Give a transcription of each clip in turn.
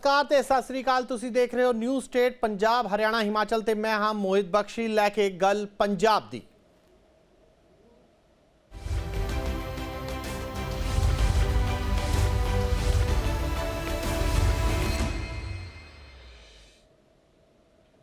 ਨਮਸਕਾਰ ਤੇ ਸਤਿ ਸ੍ਰੀ ਅਕਾਲ। ਤੁਸੀਂ ਦੇਖ ਰਹੇ ਹੋ ਨਿਊ ਸਟੇਟ ਪੰਜਾਬ ਹਰਿਆਣਾ ਹਿਮਾਚਲ ਤੇ ਮੈਂ ਹਾਂ ਮੋਹਿਤ ਬਖਸ਼ੀ। ਲੈ ਕੇ ਗੱਲ ਪੰਜਾਬ ਦੀ।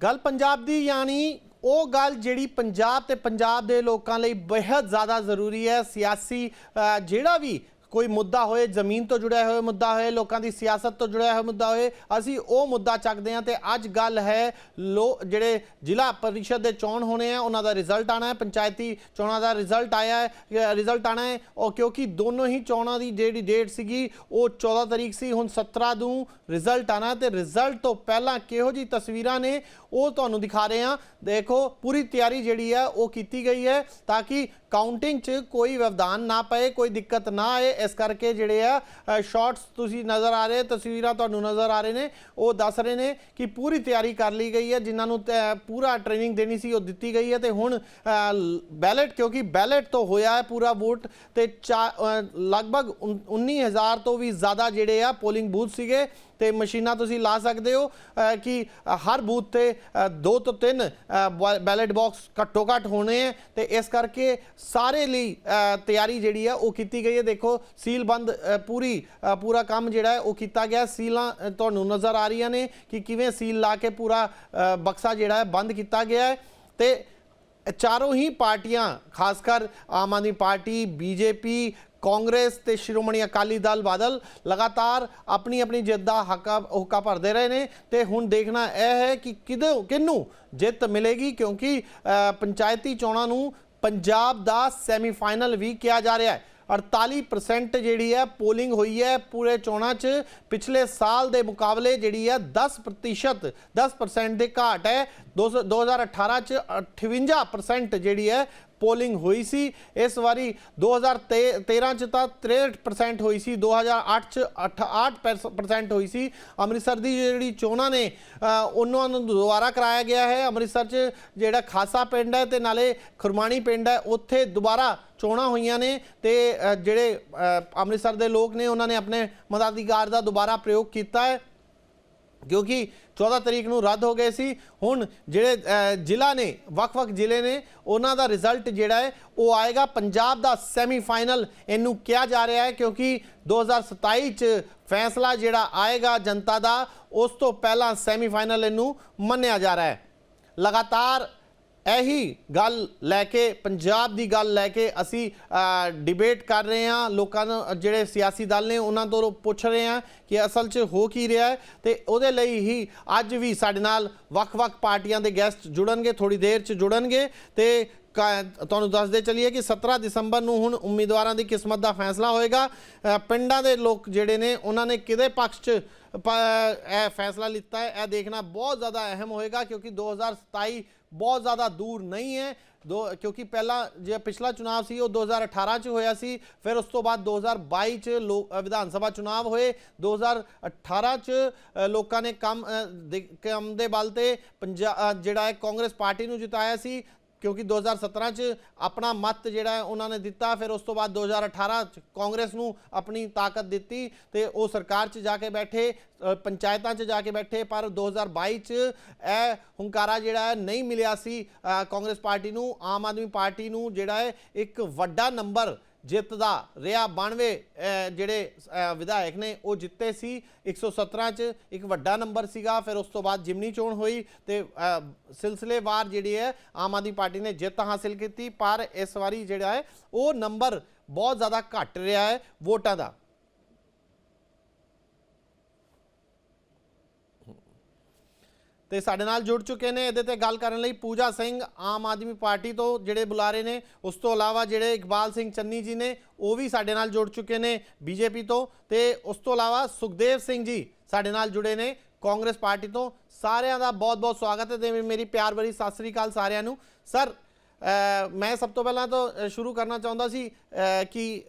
ਗੱਲ ਪੰਜਾਬ ਦੀ ਯਾਨੀ ਉਹ ਗੱਲ ਜਿਹੜੀ ਪੰਜਾਬ ਤੇ ਪੰਜਾਬ ਦੇ ਲੋਕਾਂ ਲਈ ਬੇहद ਜ਼ਿਆਦਾ ਜ਼ਰੂਰੀ ਹੈ। ਸਿਆਸੀ ਅ, ਜਿਹੜਾ ਵੀ ਕੋਈ ਮੁੱਦਾ ਹੋਏ, ਜ਼ਮੀਨ ਤੋਂ ਜੁੜਿਆ ਹੋਇਆ ਮੁੱਦਾ ਹੋਏ, ਲੋਕਾਂ ਦੀ ਸਿਆਸਤ ਤੋਂ ਜੁੜਿਆ ਹੋਇਆ ਮੁੱਦਾ ਹੋਏ, ਅਸੀਂ ਉਹ ਮੁੱਦਾ ਚੱਕਦੇ ਹਾਂ ਤੇ ਅੱਜ ਗੱਲ ਹੈ ਲੋ ਜਿਹੜੇ ਜ਼ਿਲ੍ਹਾ ਪਰਿਸ਼ਦ ਦੇ ਚੋਣ ਹੋਣੇ ਆ, ਉਹਨਾਂ ਦਾ ਰਿਜ਼ਲਟ ਆਣਾ ਹੈ, ਪੰਚਾਇਤੀ ਚੋਣਾਂ ਦਾ ਰਿਜ਼ਲਟ ਆਇਆ ਹੈ ਰਿਜ਼ਲਟ ਆਣਾ ਹੈ, ਉਹ ਕਿਉਂਕਿ ਦੋਨੋਂ ਹੀ ਚੋਣਾਂ ਦੀ ਜਿਹੜੀ ਡੇਟ ਸੀਗੀ, ਉਹ 14 ਤਰੀਕ ਸੀ, ਹੁਣ 17 ਨੂੰ ਰਿਜ਼ਲਟ ਆਣਾ ਤੇ ਰਿਜ਼ਲਟ ਤੋਂ ਪਹਿਲਾਂ ਕਿਹੋ ਜੀ ਤਸਵੀਰਾਂ ਨੇ, ਉਹ ਤੁਹਾਨੂੰ ਦਿਖਾ ਰਹੇ ਹਾਂ। ਦੇਖੋ, ਪੂਰੀ ਤਿਆਰੀ ਜਿਹੜੀ ਹੈ, ਉਹ ਕੀਤੀ ਗਈ ਹੈ ਤਾਂ ਕਿ ਕਾਊਂਟਿੰਗ 'ਚ ਕੋਈ ਵਿਵਧਾਨ ਨਾ ਪਏ ਕੋਈ ਦਿੱਕਤ ਨਾ ਆਏ। ਇਸ ਕਰਕੇ ਜਿਹੜੇ ਆ ਸ਼ਾਰਟਸ ਤੁਸੀਂ ਨਜ਼ਰ ਆ ਰਹੇ ਤਸਵੀਰਾਂ ਤੁਹਾਨੂੰ ਨਜ਼ਰ ਆ ਰਹੇ ਨੇ। ਉਹ ਦੱਸ ਰਹੇ ਨੇ ਕਿ ਪੂਰੀ ਤਿਆਰੀ ਕਰ ਲਈ ਗਈ ਹੈ। ਜਿਨ੍ਹਾਂ ਨੂੰ ਪੂਰਾ ਟ੍ਰੇਨਿੰਗ ਦੇਣੀ ਸੀ ਉਹ ਦਿੱਤੀ ਗਈ ਹੈ। ਤੇ ਹੁਣ ਬੈਲਟ ਕਿਉਂਕਿ ਬੈਲਟ ਤੋਂ ਹੋਇਆ ਹੈ ਪੂਰਾ ਵੋਟ ਤੇ ਚਾ- ਅ, ਲਗਭਗ ਉਨ- 19000 ਤੋਂ ਵੀ ਜ਼ਿਆਦਾ ਜਿਹੜੇ ਆ ਪੋਲਿੰਗ ਬੂਥ ਸੀਗੇ। ਤੇ ਮਸ਼ੀਨਾਂ ਤੁਸੀਂ ਲਾ ਸਕਦੇ ਹੋ ਕਿ ਹਰ ਬੂਥ ਤੇ ਦੋ ਤੋਂ ਤਿੰਨ ਬੈਲਟ ਬਾਕਸ ਘੱਟੋ ਘੱਟ ਹੋਣੇ ਹੈ। ਤੇ ਇਸ ਕਰਕੇ ਸਾਰੇ ਲਈ ਤਿਆਰੀ ਜਿਹੜੀ ਹੈ ਉਹ ਕੀਤੀ ਗਈ ਹੈ। ਦੇਖੋ ਸੀਲਬੰਦ ਅ, ਪੂਰੀ ਪੂਰਾ ਕੰਮ ਜਿਹੜਾ ਹੈ ਉਹ ਕੀਤਾ ਗਿਆ ਸੀਲਾਂ ਤੁਹਾਨੂੰ ਨਜ਼ਰ ਆ ਰਹੀਆਂ ਨੇ ਕਿ ਕਿਵੇਂ ਸੀਲ ਲਾ ਕੇ ਪੂਰਾ ਬਕਸਾ ਜਿਹੜਾ ਹੈ ਬੰਦ ਕੀਤਾ ਗਿਆ ਹੈ। ਤੇ ਚਾਰੋਂ ਹੀ ਪਾਰਟੀਆਂ ਖਾਸ ਕਰ ਆਮ ਆਦਮੀ ਪਾਰਟੀ, ਬੀਜੇਪੀ, ਕਾਂਗਰਸ ਤੇ ਸ਼੍ਰੋਮਣੀ ਅਕਾਲੀ ਦਲ ਬਾਦਲ ਲਗਾਤਾਰ ਆਪਣੀ ਆਪਣੀ ਜਿੱਤ ਦਾ ਹੱਕਾ, ਹੁੱਕਾ ਭਰਦੇ ਰਹੇ ਨੇ ਤੇ ਹੁਣ ਦੇਖਣਾ ਇਹ ਹੈ ਕਿ ਕਿਦੋਂ, ਕਿਹਨੂੰ ਜਿੱਤ ਮਿਲੇਗੀ ਕਿਉਂਕਿ ਪੰਚਾਇਤੀ ਚੋਣਾਂ ਨੂੰ ਪੰਜਾਬ ਦਾ ਸੈਮੀਫਾਈਨਲ ਵੀ ਕਿਹਾ ਜਾ ਰਿਹਾ ਹੈ। 48% ਜਿਹੜੀ ਹੈ ਪੋਲਿੰਗ ਹੋਈ ਹੈ ਪੂਰੇ ਚੋਣਾਂ 'ਚ। ਪਿਛਲੇ ਸਾਲ ਦੇ ਮੁਕਾਬਲੇ ਜਿਹੜੀ ਹੈ 10% 10% ਦੇ ਘਾਟ ਹੈ। 2018 'ਚ 58% ਜਿਹੜੀ ਹੈ ਪੋਲਿੰਗ ਹੋਈ ਸੀ। ਇਸ ਵਾਰੀ 2013 ਚ ਤਾਂ 63% ਹੋਈ ਸੀ 2008 ਚ 68% ਹੋਈ ਸੀ। ਅੰਮ੍ਰਿਤਸਰ ਦੀ ਜਿਹੜੀ ਚੋਣਾਂ ਨੇ ਉਹਨਾਂ ਨੂੰ ਦੁਬਾਰਾ ਕਰਾਇਆ ਗਿਆ ਹੈ। ਅੰਮ੍ਰਿਤਸਰ ਚ ਜਿਹੜਾ ਖਾਸਾ ਪਿੰਡ ਹੈ ਤੇ ਨਾਲੇ ਖੁਰਮਾਣੀ ਪਿੰਡ ਹੈ, ਉੱਥੇ ਦੁਬਾਰਾ ਚੋਣਾਂ ਹੋਈਆਂ ਨੇ ਤੇ ਜਿਹੜੇ ਅੰਮ੍ਰਿਤਸਰ ਦੇ ਲੋਕ ਨੇ, ਉਹਨਾਂ ਨੇ ਆਪਣੇ ਮਤਾਧਿਕਾਰ ਦਾ ਦੁਬਾਰਾ ਪ੍ਰਯੋਗ ਕੀਤਾ ਹੈ। ਕਿਉਂਕਿ 14 ਤਰੀਕ ਨੂੰ ਰੱਦ ਹੋ ਗਏ ਸੀ। ਹੁਣ ਜਿਹੜੇ ਜ਼ਿਲ੍ਹਾ ਨੇ, ਵੱਖ-ਵੱਖ ਜ਼ਿਲ੍ਹੇ ਨੇ, ਉਹਨਾਂ ਦਾ ਰਿਜ਼ਲਟ ਜਿਹੜਾ ਹੈ, ਉਹ ਆਏਗਾ। ਪੰਜਾਬ ਦਾ ਸੈਮੀਫਾਈਨਲ ਇਹਨੂੰ ਕਿਹਾ ਜਾ ਰਿਹਾ ਹੈ, ਕਿਉਂਕਿ 2027 ਚ ਫੈਸਲਾ ਜਿਹੜਾ ਆਏਗਾ ਜਨਤਾ ਦਾ, ਉਸ ਤੋਂ ਪਹਿਲਾਂ ਸੈਮੀਫਾਈਨਲ ਇਹਨੂੰ ਮੰਨਿਆ ਜਾ ਰਿਹਾ ਹੈ। ਲਗਾਤਾਰ ਇਹੀ ਗੱਲ ਲੈ ਕੇ, ਪੰਜਾਬ ਦੀ ਗੱਲ ਲੈ ਕੇ ਅਸੀਂ ਡਿਬੇਟ ਕਰ ਰਹੇ ਹਾਂ। ਲੋਕਾਂ ਨੂੰ, ਜਿਹੜੇ ਸਿਆਸੀ ਦਲ ਨੇ, ਉਹਨਾਂ ਤੋਂ ਪੁੱਛ ਰਹੇ ਹਾਂ ਕਿ ਅਸਲ 'ਚ ਹੋ ਕੀ ਰਿਹਾ ਹੈ। ਤੇ ਉਹਦੇ ਲਈ ਹੀ ਅੱਜ ਵੀ ਸਾਡੇ ਨਾਲ ਵੱਖ-ਵੱਖ ਪਾਰਟੀਆਂ ਦੇ ਗੈਸਟ ਜੁੜਨਗੇ ਥੋੜੀ ਦੇਰ 'ਚ ਜੁੜਨਗੇ। ਤੇ ਕ- ਤੁਹਾਨੂੰ ਦੱਸਦੇ ਚਲੀਏ ਕਿ 17 ਦਸੰਬਰ ਨੂੰ ਹੁਣ ਉਮੀਦਵਾਰਾਂ ਦੀ ਕਿਸਮਤ ਦਾ ਫੈਸਲਾ ਹੋਏਗਾ। ਪਿੰਡਾਂ ਦੇ ਲੋਕ ਜਿਹੜੇ ਨੇ, ਉਹਨਾਂ ਨੇ ਕਿਹਦੇ ਪੱਖ 'ਚ ਪ- ਇਹ ਫੈਸਲਾ ਲਿੱਤਾ ਹੈ, ਇਹ ਦੇਖਣਾ ਬਹੁਤ ਜ਼ਿਆਦਾ ਅਹਿਮ ਹੋਏਗਾ ਕਿਉਂਕਿ 2027 ਬਹੁਤ ਜ਼ਿਆਦਾ ਦੂਰ ਨਹੀਂ ਹੈ ਦੋ ਕਿਉਂਕਿ ਪਹਿਲਾਂ ਜੇ ਪਿਛਲਾ ਚੁਣਾਵ ਸੀ ਉਹ 2018 ਚ ਹੋਇਆ ਸੀ ਫਿਰ ਉਸ ਤੋਂ ਬਾਅਦ 2022 ਚ ਲੋਕ ਵਿਧਾਨ ਸਭਾ ਚੁਣਾਵ ਹੋਏ 2018 ਚ ਲੋਕਾਂ ਨੇ ਕੰਮ ਦੇ- ਕੰਮ ਦੇ ਬਲ ਤੇ ਪੰਜਾਬ ਜਿਹੜਾ ਹੈ ਕਾਂਗਰਸ ਪਾਰਟੀ ਨੂੰ ਜਿਤਾਇਆ ਸੀ ਕਿਉਂਕਿ 2017 ਚ ਆਪਣਾ ਮਤ ਜਿਹੜਾ ਉਹਨਾਂ ਨੇ ਦਿੱਤਾ, ਫਿਰ ਉਸ ਤੋਂ ਬਾਅਦ 2018 ਚ ਕਾਂਗਰਸ ਨੂੰ ਆਪਣੀ ਤਾਕਤ ਦਿੱਤੀ ਤੇ ਉਹ ਸਰਕਾਰ 'ਚ ਜਾ ਕੇ ਬੈਠੇ ਪੰਚਾਇਤਾਂ 'ਚ ਜਾ ਕੇ ਬੈਠੇ, ਪਰ 2022 ਚ ਇਹ ਹੁੰਕਾਰਾ ਜਿਹੜਾ ਹੈ ਨਹੀਂ ਮਿਲਿਆ ਸੀ ਕਾਂਗਰਸ ਪਾਰਟੀ ਨੂੰ, ਆਮ ਆਦਮੀ ਪਾਰਟੀ ਨੂੰ ਜਿਹੜਾ ਹੈ ਇੱਕ ਵੱਡਾ ਨੰਬਰ ਜਿੱਤ ਦਾ ਰਿਹਾ। 92 ਜਿਹੜੇ ਵਿਧਾਇਕ ਨੇ ਉਹ ਜਿੱਤੇ ਸੀ। 117 ਚ ਇੱਕ ਵੱਡਾ ਨੰਬਰ ਸੀਗਾ। ਫਿਰ ਉਸ ਤੋਂ ਬਾਅਦ ਜਿਮਨੀ ਚੋਣ ਹੋਈ ਤੇ ਸਿਲਸਿਲੇਵਾਰ ਜਿਹੜੀ ਹੈ, ਆਮ ਆਦਮੀ ਪਾਰਟੀ ਨੇ ਜਿੱਤ ਹਾਸਿਲ ਕੀਤੀ। ਪਰ ਇਸ ਵਾਰੀ ਜਿਹੜਾ ਹੈ, ਉਹ ਨੰਬਰ ਬਹੁਤ ਜ਼ਿਆਦਾ ਘਟ ਰਿਹਾ ਹੈ ਵੋਟਾਂ ਦਾ। ਤੇ ਸਾਡੇ ਨਾਲ ਜੁੜ ਚੁੱਕੇ ਨੇ। ਇਹਦੇ ਤੇ ਗੱਲ ਕਰਨ ਲਈ ਪੂਜਾ ਸਿੰਘ ਆਮ ਆਦਮੀ ਪਾਰਟੀ ਤੋਂ ਜਿਹੜੇ ਬੁਲਾਰੇ ਨੇ, ਉਸ ਤੋਂ ਇਲਾਵਾ ਜਿਹੜੇ ਇਕਬਾਲ ਸਿੰਘ ਚੰਨੀ ਜੀ ਨੇ, ਉਹ ਵੀ ਸਾਡੇ ਨਾਲ ਜੁੜ ਚੁੱਕੇ ਨੇ ਬੀਜੇਪੀ ਤੋਂ। ਤੇ ਉਸ ਤੋਂ ਇਲਾਵਾ ਸੁਖਦੇਵ ਸਿੰਘ ਜੀ ਸਾਡੇ ਨਾਲ ਜੁੜੇ ਨੇ ਕਾਂਗਰਸ ਪਾਰਟੀ ਤੋਂ। ਸਾਰਿਆਂ ਦਾ ਬਹੁਤ-ਬਹੁਤ ਸਵਾਗਤ ਹੈ। ਤੇ ਮੇਰੀ ਪਿਆਰ ਭਰੀ ਸਤਿ ਸ੍ਰੀ ਅਕਾਲ ਸਾਰਿਆਂ ਨੂੰ। ਸਰ ਮੈਂ ਸਭ ਤੋਂ ਪਹਿਲਾਂ ਤਾਂ ਸ਼ੁਰੂ ਕਰਨਾ ਚਾਹੁੰਦਾ ਸੀ ਕਿ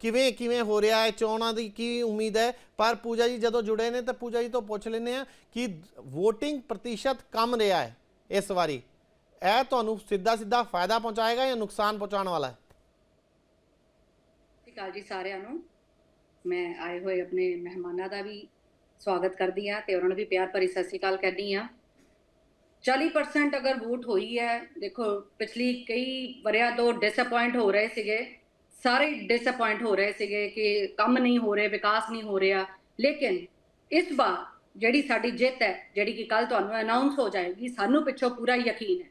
ਕਿਵੇਂ ਕਿਵੇਂ ਹੋ ਰਿਹਾ ਹੈ, ਚੋਣਾਂ ਦੀ ਕੀ ਉਮੀਦ ਹੈ? ਪਰ ਪੂਜਾ ਜੀ ਜਦੋਂ ਜੁੜੇ ਨੇ ਤਾਂ ਪੂਜਾ ਜੀ ਤੋਂ ਪੁੱਛ ਲੈਂਦੇ ਆ ਕਿ VOTING ਪ੍ਰਤੀਸ਼ਤ ਕਮ ਰਿਹਾ ਹੈ ਇਸ ਵਾਰੀ। ਇਹ ਤੁਹਾਨੂੰ ਸਿੱਧਾ ਸਿੱਧਾ ਫਾਇਦਾ ਪਹੁੰਚਾਏਗਾ ਜਾਂ ਨੁਕਸਾਨ ਪਹੁੰਚਾਉਣ ਵਾਲਾ ਹੈ? ਸਤਿ ਸ਼੍ਰੀ ਅਕਾਲ ਜੀ ਸਾਰਿਆਂ ਨੂੰ। ਮੈਂ ਆਏ ਹੋਏ ਆਪਣੇ ਮਹਿਮਾਨਾਂ ਦਾ ਵੀ ਸਵਾਗਤ ਕਰਦੀ ਹਾਂ ਤੇ ਉਹਨਾਂ ਨੂੰ ਵੀ ਪਿਆਰ ਭਰੀ ਸਤਿ ਸ਼੍ਰੀ ਅਕਾਲ ਕਹਿੰਦੀ ਹਾਂ। 40% ਅਗਰ ਵੋਟ ਹੋਈ ਹੈ, ਦੇਖੋ ਪਿਛਲੀ ਕਈ ਵਰਿਆਂ ਤੋਂ ਡਿਸਅਪਾਇੰਟ ਹੋ ਰਹੇ ਸੀਗੇ। ਸਾਰੇ ਡਿਸਅਪਾਇੰਟ ਹੋ ਰਹੇ ਸੀਗੇ ਕਿ ਕੰਮ ਨਹੀਂ ਹੋ ਰਹੇ, ਵਿਕਾਸ ਨਹੀਂ ਹੋ ਰਿਹਾ। ਲੇਕਿਨ ਇਸ ਵਾਰ ਜਿਹੜੀ ਸਾਡੀ ਜਿੱਤ ਹੈ, ਜਿਹੜੀ ਕਿ ਕੱਲ ਤੁਹਾਨੂੰ ਅਨਾਉਂਸ ਹੋ ਜਾਏਗੀ, ਸਾਨੂੰ ਪਿੱਛੋਂ ਪੂਰਾ ਯਕੀਨ ਹੈ।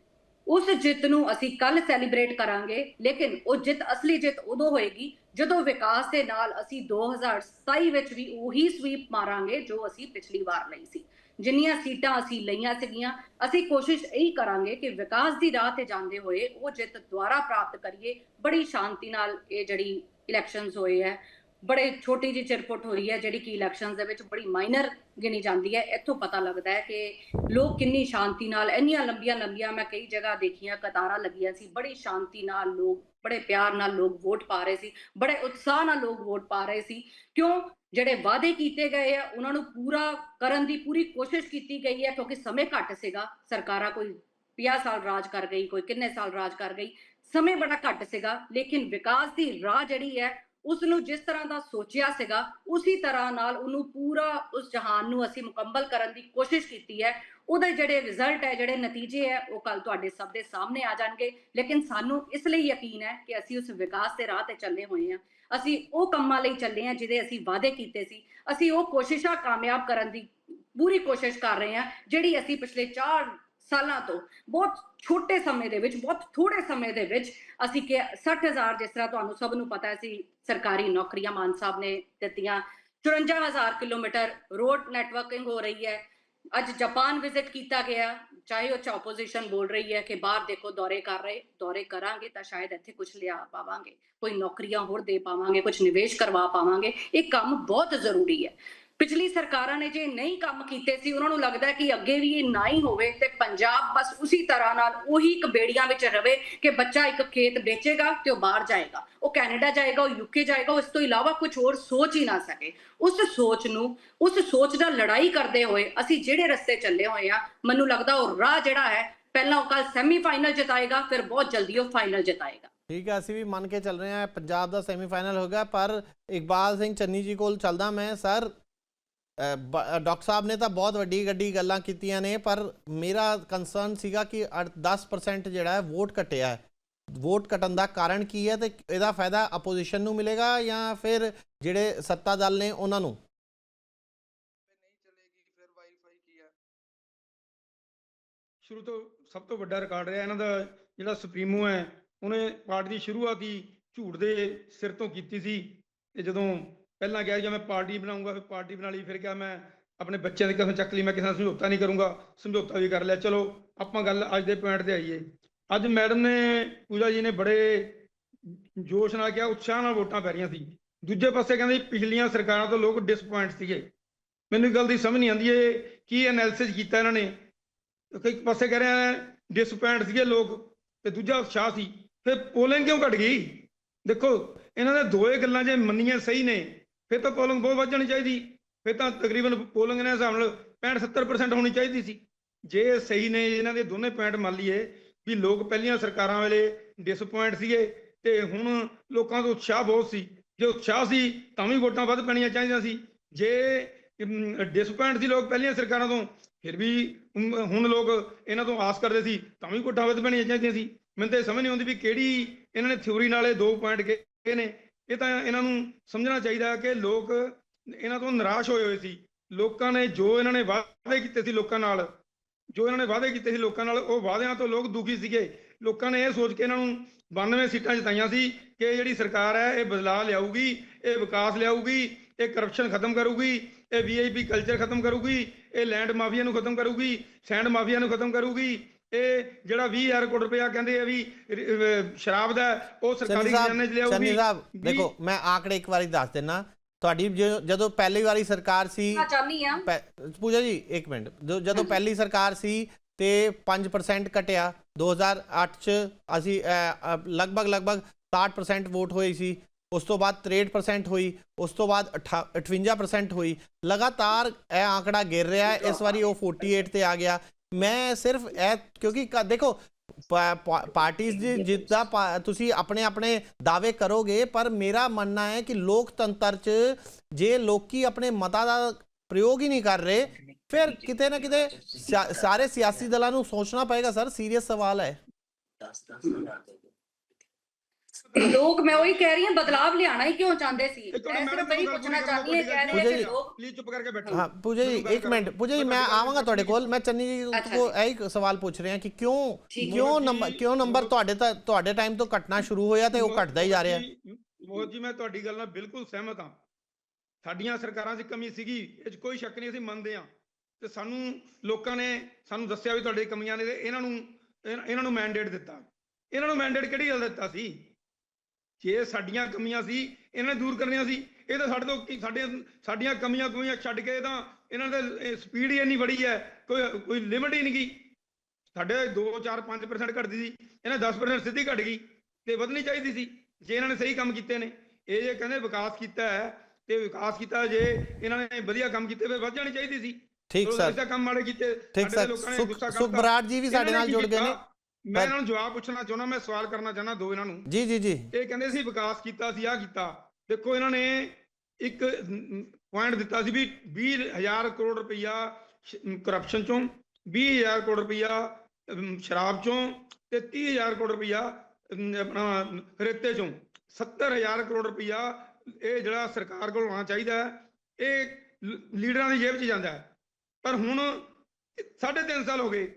ਉਸ ਜਿੱਤ ਨੂੰ ਅਸੀਂ ਕੱਲ ਸੈਲੀਬ੍ਰੇਟ ਕਰਾਂਗੇ, ਲੇਕਿਨ ਉਹ ਜਿੱਤ, ਅਸਲੀ ਜਿੱਤ ਉਦੋਂ ਹੋਏਗੀ ਜਦੋਂ ਵਿਕਾਸ ਦੇ ਨਾਲ ਅਸੀਂ 2027 ਵਿੱਚ ਵੀ ਉਹੀ ਸਵੀਪ ਮਾਰਾਂਗੇ ਜੋ ਅਸੀਂ ਪਿਛਲੀ ਵਾਰ ਲਈ ਸੀ। ਜਿੰਨੀਆਂ ਸੀਟਾਂ ਅਸੀਂ ਲਈਆਂ ਸੀਗੀਆਂ, ਅਸੀਂ ਕੋਸ਼ਿਸ਼ ਇਹੀ ਕਰਾਂਗੇ ਕਿ ਵਿਕਾਸ ਦੀ ਰਾਹ ਤੇ ਜਾਂਦੇ ਹੋਏ ਉਹ ਜਿੱਤ ਦੁਆਰਾ ਪ੍ਰਾਪਤ ਕਰੀਏ। ਬੜੀ ਸ਼ਾਂਤੀ ਨਾਲ ਇਹ ਜਿਹੜੀ ਇਲੈਕਸ਼ਨਸ ਹੋਏ ਹੈ, ਬੜੇ ਛੋਟੀ ਜਿਹੀ ਚਿਰਪੁੱਟ ਹੋਈ ਹੈ ਜਿਹੜੀ ਕਿ ਇਲੈਕਸ਼ਨਸ ਦੇ ਵਿੱਚ ਬੜੀ ਮਾਈਨਰ ਗਿਣੀ ਜਾਂਦੀ ਹੈ। ਇੱਥੋਂ ਪਤਾ ਲੱਗਦਾ ਹੈ ਕਿ ਲੋਕ ਕਿੰਨੀ ਸ਼ਾਂਤੀ ਨਾਲ, ਇੰਨੀਆਂ ਲੰਬੀਆਂ ਲੰਬੀਆਂ ਮੈਂ ਕਈ ਜਗ੍ਹਾ ਦੇਖੀਆਂ, ਕਤਾਰਾਂ ਲੱਗੀਆਂ ਸੀ, ਬੜੀ ਸ਼ਾਂਤੀ ਨਾਲ ਲੋਕ ਬੜੇ ਪਿਆਰ ਨਾਲ ਲੋਕ ਵੋਟ ਪਾ ਰਹੇ ਸੀ, ਬੜੇ ਉਤਸ਼ਾਹ ਨਾਲ ਲੋਕ ਵੋਟ ਪਾ ਰਹੇ ਸੀ। ਕਿਉਂ? ਜਿਹੜੇ ਵਾਅਦੇ ਕੀਤੇ ਗਏ ਆ, ਉਹਨਾਂ ਨੂੰ ਪੂਰਾ ਕਰਨ ਦੀ ਪੂਰੀ ਕੋਸ਼ਿਸ਼ ਕੀਤੀ ਗਈ ਹੈ, ਕਿਉਂਕਿ ਸਮੇਂ ਘੱਟ ਸੀਗਾ। ਸਰਕਾਰਾਂ ਕੋਈ 50 ਸਾਲ ਰਾਜ ਕਰ ਗਈ, ਕੋਈ ਕਿੰਨੇ ਸਾਲ ਰਾਜ ਕਰ ਗਈ, ਸਮੇਂ ਬੜਾ ਘੱਟ ਸੀਗਾ। ਲੇਕਿਨ ਵਿਕਾਸ ਦੀ ਰਾਹ ਜਿਹੜੀ ਹੈ ਉਸ ਨੂੰ ਜਿਸ ਤਰ੍ਹਾਂ ਦਾ ਸੋਚਿਆ ਸੀਗਾ, ਉਸੇ ਤਰ੍ਹਾਂ ਨਾਲ ਉਹਨੂੰ ਪੂਰਾ ਉਸ ਜਹਾਨ ਨੂੰ ਅਸੀਂ ਮੁਕੰਮਲ ਕਰਨ ਦੀ ਕੋਸ਼ਿਸ਼ ਕੀਤੀ ਹੈ। ਉਹਦੇ ਜਿਹੜੇ ਰਿਜ਼ਲਟ ਹੈ, ਜਿਹੜੇ ਨਤੀਜੇ ਹੈ, ਉਹ ਕੱਲ ਤੁਹਾਡੇ ਸਭ ਦੇ ਸਾਹਮਣੇ ਆ ਜਾਣਗੇ। ਲੇਕਿਨ ਸਾਨੂੰ ਇਸ ਲਈ ਯਕੀਨ ਹੈ ਕਿ ਅਸੀਂ ਉਸ ਵਿਕਾਸ ਦੇ ਰਾਹ ਤੇ ਚੱਲੇ ਹੋਏ ਹਾਂ। ਅਸੀਂ ਉਹ ਕੰਮਾਂ ਲਈ ਚੱਲੇ ਹਾਂ ਜਿਹਦੇ ਅਸੀਂ ਵਾਅਦੇ ਕੀਤੇ ਸੀ। ਅਸੀਂ ਉਹ ਕੋਸ਼ਿਸ਼ਾਂ ਕਾਮਯਾਬ ਕਰਨ ਦੀ ਪੂਰੀ ਕੋਸ਼ਿਸ਼ ਕਰ ਰਹੇ ਹਾਂ, ਜਿਹੜੀ ਅਸੀਂ ਪਿਛਲੇ 4 ਸਾਲਾਂ ਤੋਂ, ਬਹੁਤ ਛੋਟੇ ਸਮੇਂ ਦੇ ਵਿੱਚ, ਬਹੁਤ ਥੋੜੇ ਸਮੇਂ ਦੇ ਵਿੱਚ ਅਸੀਂ ਕਿ 60000 ਜਿਸ ਤਰ੍ਹਾਂ ਤੁਹਾਨੂੰ ਸਭ ਨੂੰ ਪਤਾ ਸੀ ਸਰਕਾਰੀ ਨੌਕਰੀਆਂ ਮਾਨ ਸਾਹਿਬ ਨੇ ਦਿੱਤੀਆਂ। 54000 ਕਿਲੋਮੀਟਰ ਰੋਡ ਨੈਟਵਰਕਿੰਗ ਹੋ ਰਹੀ ਹੈ। ਅੱਜ ਜਾਪਾਨ ਵਿਜ਼ਿਟ ਕੀਤਾ ਗਿਆ, ਚਾਹੇ ਉਹ ਚ ਆਪੋਜੀਸ਼ਨ ਬੋਲ ਰਹੀ ਹੈ ਕਿ ਬਾਹਰ ਦੇਖੋ ਦੌਰੇ ਕਰ ਰਹੇ, ਦੌਰੇ ਕਰਾਂਗੇ ਤਾਂ ਸ਼ਾਇਦ ਇੱਥੇ ਕੁਝ ਲਿਆ ਪਾਵਾਂਗੇ। ਕੋਈ ਨੌਕਰੀਆਂ ਹੋਰ ਦੇ ਪਾਵਾਂਗੇ ਕੁਝ ਨਿਵੇਸ਼ ਕਰਵਾ ਪਾਵਾਂਗੇ। ਇਹ ਕੰਮ ਬਹੁਤ ਜ਼ਰੂਰੀ ਹੈ। ਪਿਛਲੀ ਸਰਕਾਰਾਂ ਨੇ ਜੇ ਨਹੀਂ ਕੰਮ ਕੀਤੇ ਸੀ, ਉਹਨਾਂ ਨੂੰ ਲੱਗਦਾ ਕਿ ਅੱਗੇ ਵੀ ਇਹ ਨਾ ਹੀ ਹੋਵੇ ਤੇ ਪੰਜਾਬ ਬਸ ਉਸੇ ਤਰ੍ਹਾਂ ਨਾਲ ਉਹੀ ਇੱਕ ਵਿੱਚ ਰਵੇ ਕਿ ਬੱਚਾ ਇੱਕ ਖੇਤ ਵੇਚੇਗਾ ਤੇ ਉਹ ਬਾਹਰ ਜਾਏਗਾ। ਉਹ ਕੈਨੇਡਾ ਜਾਏਗਾ, ਉਹ ਯੂਕੇ ਜਾਏਗਾ ਉਸ ਤੋਂ ਇਲਾਵਾ ਕੁਝ ਹੋਰ ਸੋਚ ਹੀ ਨਾ ਸਕੇ। ਉਸ ਸੋਚ ਨੂੰ, ਉਸ ਸੋਚ ਨਾਲ ਲੜਾਈ ਕਰਦੇ ਹੋਏ ਅਸੀਂ ਜਿਹੜੇ ਰਸਤੇ ਚੱਲੇ ਹੋਏ ਆ, ਮੈਨੂੰ ਲੱਗਦਾ ਉਹ ਰਾਹ ਜਿਹੜਾ ਹੈ, ਪਹਿਲਾਂ ਉਹ ਕੱਲ ਸੈਮੀਫਾਈਨਲ ਜਿਤਾਏਗਾ, ਫਿਰ ਬਹੁਤ ਜਲਦੀ ਉਹ ਫਾਈਨਲ ਜਿਤਾਏਗਾ। ਠੀਕ ਹੈ, ਅਸੀਂ ਵੀ ਮੰਨ ਕੇ ਚੱਲ ਰਹੇ ਹਾਂ, ਪੰਜਾਬ ਦਾ ਸੈਮੀਫਾਈਨਲ ਹੋ ਗਿਆ, ਪਰ ਇਕਬਾਲ ਸਿੰਘ ਚੰਨੀ ਜੀ ਕੋਲ ਚੱਲਦਾ ਮੈਂ, ਸਰ ਡਾਕਟਰ ਸਾਹਿਬ ਨੇ ਤਾਂ ਬਹੁਤ ਵੱਡੀ ਗੱਡੀ ਗੱਲਾਂ ਕੀਤੀਆਂ ਨੇ, ਪਰ ਮੇਰਾ ਕੰਸਰਨ ਸੀਗਾ ਕਿ ਅੜ- 10% ਜਿਹੜਾ ਹੈ ਵੋਟ ਘਟਿਆ ਹੈ। ਵੋਟ ਘਟਣ ਦਾ ਕਾਰਨ ਕੀ ਹੈ ਤੇ ਇਹਦਾ ਫਾਇਦਾ ਆਪੋਜੀਸ਼ਨ ਨੂੰ ਮਿਲੇਗਾ ਜਾਂ ਫਿਰ ਜਿਹੜੇ ਸੱਤਾ ਦਲ ਨੇ ਉਹਨਾਂ ਨੂੰ? ਸ਼ੁਰੂ ਤੋਂ ਸਭ ਤੋਂ ਵੱਡਾ ਰਿਕਾਰਡ ਰਿਹਾ ਇਹਨਾਂ ਦਾ ਜਿਹੜਾ ਸੁਪਰੀਮੋ ਹੈ, ਉਹਨੇ ਪਾਰਟੀ ਦੀ ਸ਼ੁਰੂਆਤ ਹੀ ਝੂਠ ਦੇ ਸਿਰ ਤੋਂ ਕੀਤੀ ਸੀ, ਤੇ ਜਦੋਂ ਪਹਿਲਾਂ ਕਿਹਾ ਕਿ ਮੈਂ ਪਾਰਟੀ ਬਣਾਉਂਗਾ, ਫਿਰ ਪਾਰਟੀ ਬਣਾ ਲਈ, ਫਿਰ ਕਿਹਾ ਮੈਂ ਆਪਣੇ ਬੱਚਿਆਂ ਦੀ ਕਸਮ ਚੱਕ ਲਈ, ਮੈਂ ਕਿਸੇ ਨਾਲ ਸਮਝੌਤਾ ਨਹੀਂ ਕਰੂੰਗਾ, ਸਮਝੌਤਾ ਵੀ ਕਰ ਲਿਆ। ਚਲੋ, ਆਪਾਂ ਗੱਲ ਅੱਜ ਦੇ ਪੁਆਇੰਟ ਤੇ ਆਈਏ। ਅੱਜ ਮੈਡਮ ਨੇ, ਪੂਜਾ ਜੀ ਨੇ ਬੜੇ ਜੋਸ਼ ਨਾਲ ਕਿਹਾ, ਉਤਸ਼ਾਹ ਨਾਲ ਵੋਟਾਂ ਪੈ ਰਹੀਆਂ ਸੀ। ਦੂਜੇ ਪਾਸੇ ਕਹਿੰਦੇ ਪਿਛਲੀਆਂ ਸਰਕਾਰਾਂ ਤੋਂ ਲੋਕ ਡਿਸਪੁਆਇੰਟ ਸੀਗੇ। ਮੈਨੂੰ ਇਹ ਗੱਲ ਦੀ ਸਮਝ ਨਹੀਂ ਆਉਂਦੀ ਇਹ ਕੀ ਐਨਾਲਿਸਿਸ ਕੀਤਾ ਇਹਨਾਂ ਨੇ? ਇੱਕ ਪਾਸੇ ਕਹਿ ਰਹੇ ਆ ਡਿਸਪੁਆਇੰਟ ਸੀਗੇ ਲੋਕ, ਤੇ ਦੂਜਾ ਉਤਸ਼ਾਹ ਸੀ। ਫਿਰ ਪੋਲਿੰਗ ਕਿਉਂ ਘਟ ਗਈ? ਦੇਖੋ, ਇਹਨਾਂ ਦੇ ਦੋਏ ਗੱਲਾਂ ਜੇ ਮੰਨੀਆਂ ਸਹੀ ਨੇ ਫਿਰ ਤਾਂ ਪੋਲਿੰਗ ਬਹੁਤ ਵੱਧ ਜਾਣੀ ਚਾਹੀਦੀ। ਫਿਰ ਤਾਂ ਤਕਰੀਬਨ ਪੋਲਿੰਗ ਨੇ ਹਿਸਾਬ ਨਾਲ 65 70% ਹੋਣੀ ਚਾਹੀਦੀ ਸੀ। ਜੇ ਸਹੀ ਨੇ ਇਹਨਾਂ ਦੇ ਦੋਨੇ ਪੁਆਇੰਟ ਮੰਨ ਲਈਏ ਵੀ ਲੋਕ ਪਹਿਲੀਆਂ ਸਰਕਾਰਾਂ ਵੇਲੇ ਡਿਸਪੁਆਇੰਟ ਸੀਗੇ ਤੇ ਹੁਣ ਲੋਕਾਂ ਦਾ ਉਤਸ਼ਾਹ ਬਹੁਤ ਸੀ। ਜੇ ਉਤਸ਼ਾਹ ਸੀ ਤਾਂ ਵੀ ਵੋਟਾਂ ਵੱਧ ਪੈਣੀਆਂ ਚਾਹੀਦੀਆਂ ਸੀ। ਜੇ ਡਿਸਪੁਆਇੰਟ ਸੀ ਲੋਕ ਪਹਿਲੀਆਂ ਸਰਕਾਰਾਂ ਤੋਂ, ਫਿਰ ਵੀ ਹੁਣ ਲੋਕ ਇਹਨਾਂ ਤੋਂ ਆਸ ਕਰਦੇ ਸੀ ਤਾਂ ਵੀ ਵੋਟਾਂ ਵੱਧ ਪੈਣੀਆਂ ਚਾਹੀਦੀਆਂ ਸੀ। ਮੈਨੂੰ ਤਾਂ ਇਹ ਸਮਝ ਨਹੀਂ ਆਉਂਦੀ ਵੀ ਕਿਹੜੀ ਇਹਨਾਂ ਨੇ ਥਿਊਰੀ ਨਾਲ ਇਹ ਦੋ ਪੁਆਇੰਟ ਕਹੇ ਨੇ। ਇਹ ਤਾਂ ਇਹਨਾਂ ਨੂੰ ਸਮਝਣਾ ਚਾਹੀਦਾ ਕਿ ਲੋਕ ਇਹਨਾਂ ਤੋਂ ਨਿਰਾਸ਼ ਹੋਏ ਹੋਏ ਸੀ। ਲੋਕਾਂ ਨੇ ਜੋ ਇਹਨਾਂ ਨੇ ਵਾਅਦੇ ਕੀਤੇ ਸੀ ਲੋਕਾਂ ਨਾਲ, ਜੋ ਇਹਨਾਂ ਨੇ ਵਾਅਦੇ ਕੀਤੇ ਸੀ ਲੋਕਾਂ ਨਾਲ, ਉਹ ਵਾਅਦਿਆਂ ਤੋਂ ਲੋਕ ਦੁਖੀ ਸੀਗੇ। ਲੋਕਾਂ ਨੇ ਇਹ ਸੋਚ ਕੇ ਇਹਨਾਂ ਨੂੰ 92 ਸੀਟਾਂ ਜਿਤਾਈਆਂ ਸੀ ਕਿ ਇਹ ਜਿਹੜੀ ਸਰਕਾਰ ਹੈ, ਇਹ ਬਦਲਾਅ ਲਿਆਊਗੀ, ਇਹ ਵਿਕਾਸ ਲਿਆਊਗੀ, ਇਹ ਕਰਪਸ਼ਨ ਖਤਮ ਕਰੂਗੀ, ਇਹ ਵੀਆਈਪੀ ਕਲਚਰ ਖਤਮ ਕਰੂਗੀ, ਇਹ ਲੈਂਡ ਮਾਫੀਆ ਨੂੰ ਖਤਮ ਕਰੂਗੀ ਸੈਂਡ ਮਾਫੀਆ ਨੂੰ ਖਤਮ ਕਰੂਗੀ ਇਹ ਜਿਹੜਾ 20000 ਕਰੋੜ ਰੁਪਇਆ ਕਹਿੰਦੇ ਆ ਵੀ ਸ਼ਰਾਬ ਦਾ ਉਹ ਸਰਕਾਰੀ ਸਾਹਿਬ ਖਜ਼ਾਨੇ 'ਚ ਲਿਆਊਗੀ। ਚੰਨੀ ਸਾਹਿਬ ਵੀਹ- ਦੇਖੋ ਮੈਂ ਆંકੜੇ ਇੱਕ ਵਾਰੀ ਦੱਸ ਦਿੰਨਾ। ਤੁਹਾਡੀ ਜਦੋਂ ਪਹਿਲੀ ਵਾਰੀ ਸਰਕਾਰ ਸੀ ਮੈਂ ਚਾਹਨੀ ਆ। ਪੈ- ਪੂਜਾ ਜੀ ਇੱਕ ਮਿੰਟ। ਜੋ- ਜਦੋਂ ਪਹਿਲੀ ਸਰਕਾਰ ਸੀ ਤੇ 5% ਘਟਿਆ 2008 ਚ ਅਸੀਂ ਲਗਭਗ ਲਗਭਗ 60% ਵੋਟ ਹੋਈ ਸੀ। ਉਸ ਤੋਂ ਬਾਅਦ 63% ਹੋਈ ਉਸ ਤੋਂ ਬਾਅਦ 58 58% ਹੋਈ। ਲਗਾਤਾਰ ਇਹ ਆંકੜਾ ਗਿਰ ਰਿਹਾ ਹੈ ਇਸ ਵਾਰੀ ਉਹ 48 ਤੇ ਆ ਗਿਆ। ਮੈਂ ਸਿਰਫ ਇਹ ਕਿਉਂਕਿ ਦੇਖੋ ਪਾਰਟੀਆਂ ਦੀ ਜਿੱਦਾਂ ਤੁਸੀਂ ਆਪਣੇ ਆਪਣੇ ਦਾਅਵੇ ਕਰੋਗੇ, ਪਰ ਮੇਰਾ ਮੰਨਣਾ ਹੈ ਕਿ ਲੋਕਤੰਤਰ 'ਚ ਜੇ ਲੋਕੀ ਆਪਣੇ ਮਤਾਂ ਦਾ ਪ੍ਰਯੋਗ ਹੀ ਨਹੀਂ ਕਰ ਰਹੇ, ਫਿਰ ਕਿਤੇ ਨਾ ਕਿਤੇ ਸਿਆ- ਸਾਰੇ ਸਿਆਸੀ ਦਲਾਂ ਨੂੰ ਸੋਚਣਾ ਪਏਗਾ, ਸਰ, ਸੀਰੀਅਸ ਸਵਾਲ ਹੈ। ਲੋਕ ਮੈਂ ਉਹੀ ਕਹਿ ਰਹੀ ਹਾਂ ਬਦਲਾਵ ਲਿਆਣਾ ਹੀ ਕਿਉਂ ਚਾਹੁੰਦੇ ਸੀ? ਇੱਕ ਮੈਂ ਗੱਲ ਪੁੱਛਣਾ ਚਾਹਤੀ ਹਾਂ ਕਹਿ ਰਹੇ ਕਿ ਲੋਕ ਪਲੀਜ਼ ਚੁੱਪ ਕਰਕੇ ਬੈਠੋ। ਹਾਂ ਪੂਜਾ ਜੀ ਮੈਨੂੰ ਗੱਲ ਇੱਕ ਮਿੰਟ ਕਰਨ ਪੂਜਾ ਜੀ। ਮੈਂ ਆਵਾਂਗਾ ਤੁਹਾਡੇ ਕੋਲ ਮੈਂ ਚੰਨੀ ਜੀ ਕੋ। ਇਹੀ ਸਵਾਲ ਪੁੱਛ ਰਿਹਾ ਕਿ ਕਿਉਂ। ਕਿਉਂ ਨੰਬਰ ਕਿਉਂ ਨੰਬਰ ਤੁਹਾਡੇ ਤਾਂ ਤੁਹਾਡੇ ਟਾਈਮ ਤੋਂ ਘਟਣਾ ਸ਼ੁਰੂ ਹੋਇਆ ਤੇ ਉਹ ਘਟਦਾ ਹੀ ਜਾ ਰਿਹਾ। ਹੈ ਮੋਹਨ ਜੀ ਮੈਂ ਤੁਹਾਡੀ ਗੱਲ ਨਾਲ ਬਿਲਕੁਲ ਸਹਿਮਤ ਹਾਂ। ਸਾਡੀਆਂ ਸਰਕਾਰਾਂ 'ਚ ਕਮੀ ਸੀਗੀ ਇਹ 'ਚ ਕੋਈ ਸ਼ੱਕ ਨਹੀਂ ਅਸੀਂ ਮੰਨਦੇ ਹਾਂ। ਤੇ ਸਾਨੂੰ ਲੋਕਾਂ ਨੇ ਸਾਨੂੰ ਦੱਸਿਆ ਵੀ ਤੁਹਾਡੇ ਕਮੀਆਂ ਨੇ ਤੇ ਇਹਨਾਂ ਨੂੰ ਇਹਨਾਂ ਇਹਨਾਂ ਨੂੰ ਮੈਂਡੇਟ ਦਿੱਤਾ। ਇਹਨਾਂ ਨੂੰ ਮੈਂਡੇਟ ਕਿਹੜੀ ਗੱਲ ਦਿੱਤਾ ਸੀ? ਜੇ ਸਾਡੀਆਂ ਕਮੀਆਂ ਸੀ ਇਹਨਾਂ ਨੇ ਦੂਰ ਕਰਨੀਆਂ ਸੀ। ਇਹ ਤਾਂ ਸਾਡੇ ਤੋਂ ਸਾਡੇ ਸਾਡੀਆਂ ਕਮੀਆਂ ਕਮੀਆਂ ਛੱਡ ਕੇ ਤਾਂ ਇਹਨਾਂ ਦੇ ਸਪੀਡ ਹੀ ਇੰਨੀ ਬੜੀ ਹੈ ਕੋਈ ਕੋਈ ਲਿਮਟ ਹੀ ਨਹੀਂ ਗਈ। ਸਾਡੇ 2 4 5% ਘਟਦੀ ਸੀ ਇਹਨਾਂ 10% ਸਿੱਧੀ ਘਟ ਗਈ ਤੇ ਵਧਣੀ ਚਾਹੀਦੀ ਸੀ ਜੇ ਇਹਨਾਂ ਨੇ ਸਹੀ ਕੰਮ ਕੀਤੇ ਨੇ। ਇਹ ਜੇ ਕਹਿੰਦੇ ਵਿਕਾਸ ਕੀਤਾ ਹੈ ਤੇ ਵਿਕਾਸ ਕੀਤਾ ਜੇ ਇਹਨਾਂ ਨੇ ਵਧੀਆ ਕੰਮ ਕੀਤੇ ਫਿਰ ਵੱਧ ਜਾਣੀ ਚਾਹੀਦੀ ਸੀ। ਠੀਕ ਸਰ। ਕੰਮ ਮਾੜੇ ਕੀਤੇ ਠੀਕ ਸਰ। ਸੁਖ। ਬਰਾੜ ਜੀ ਵੀ ਸਾਡੇ ਨਾਲ ਜੁੜ ਗਏ ਨੇ? ਮੈਂ ਇਹਨਾਂ ਨੂੰ ਜਵਾਬ ਪੁੱਛਣਾ ਚਾਹੁੰਦਾ ਮੈਂ ਸਵਾਲ ਕਰਨਾ ਚਾਹੁੰਦਾ ਦੋ ਇਹਨਾਂ ਨੂੰ। ਜੀ ਜੀ ਜੀ। ਇਹ ਕਹਿੰਦੇ ਸੀ ਵਿਕਾਸ ਕੀਤਾ ਸੀ ਆ ਕੀਤਾ। ਦੇਖੋ ਇਹਨਾਂ ਨੇ ਇੱਕ ਪੁਆਇੰਟ ਦਿੱਤਾ ਸੀ ਵੀ 20000 ਕਰੋੜ ਰੁਪਈਆ ਕਰਪਸ਼ਨ ਚੋਂ 20000 ਕਰੋੜ ਰੁਪਈਆ ਸ਼ਰਾਬ ਚੋਂ ਤੇ 30000 ਕਰੋੜ ਰੁਪਈਆ ਅਮ, ਆਪਣਾ ਰੇਤੇ ਚੋਂ। 70000 ਕਰੋੜ ਰੁਪਈਆ ਇਹ ਜਿਹੜਾ ਸਰਕਾਰ ਕੋਲ ਹੋਣਾ ਚਾਹੀਦਾ ਇਹ ਲੀਡਰਾਂ ਦੀ ਜੇਬ 'ਚ ਜਾਂਦਾ ਪਰ ਹੁਣ ਸਾਢੇ ਤਿੰਨ ਸਾਲ ਹੋ ਗਏ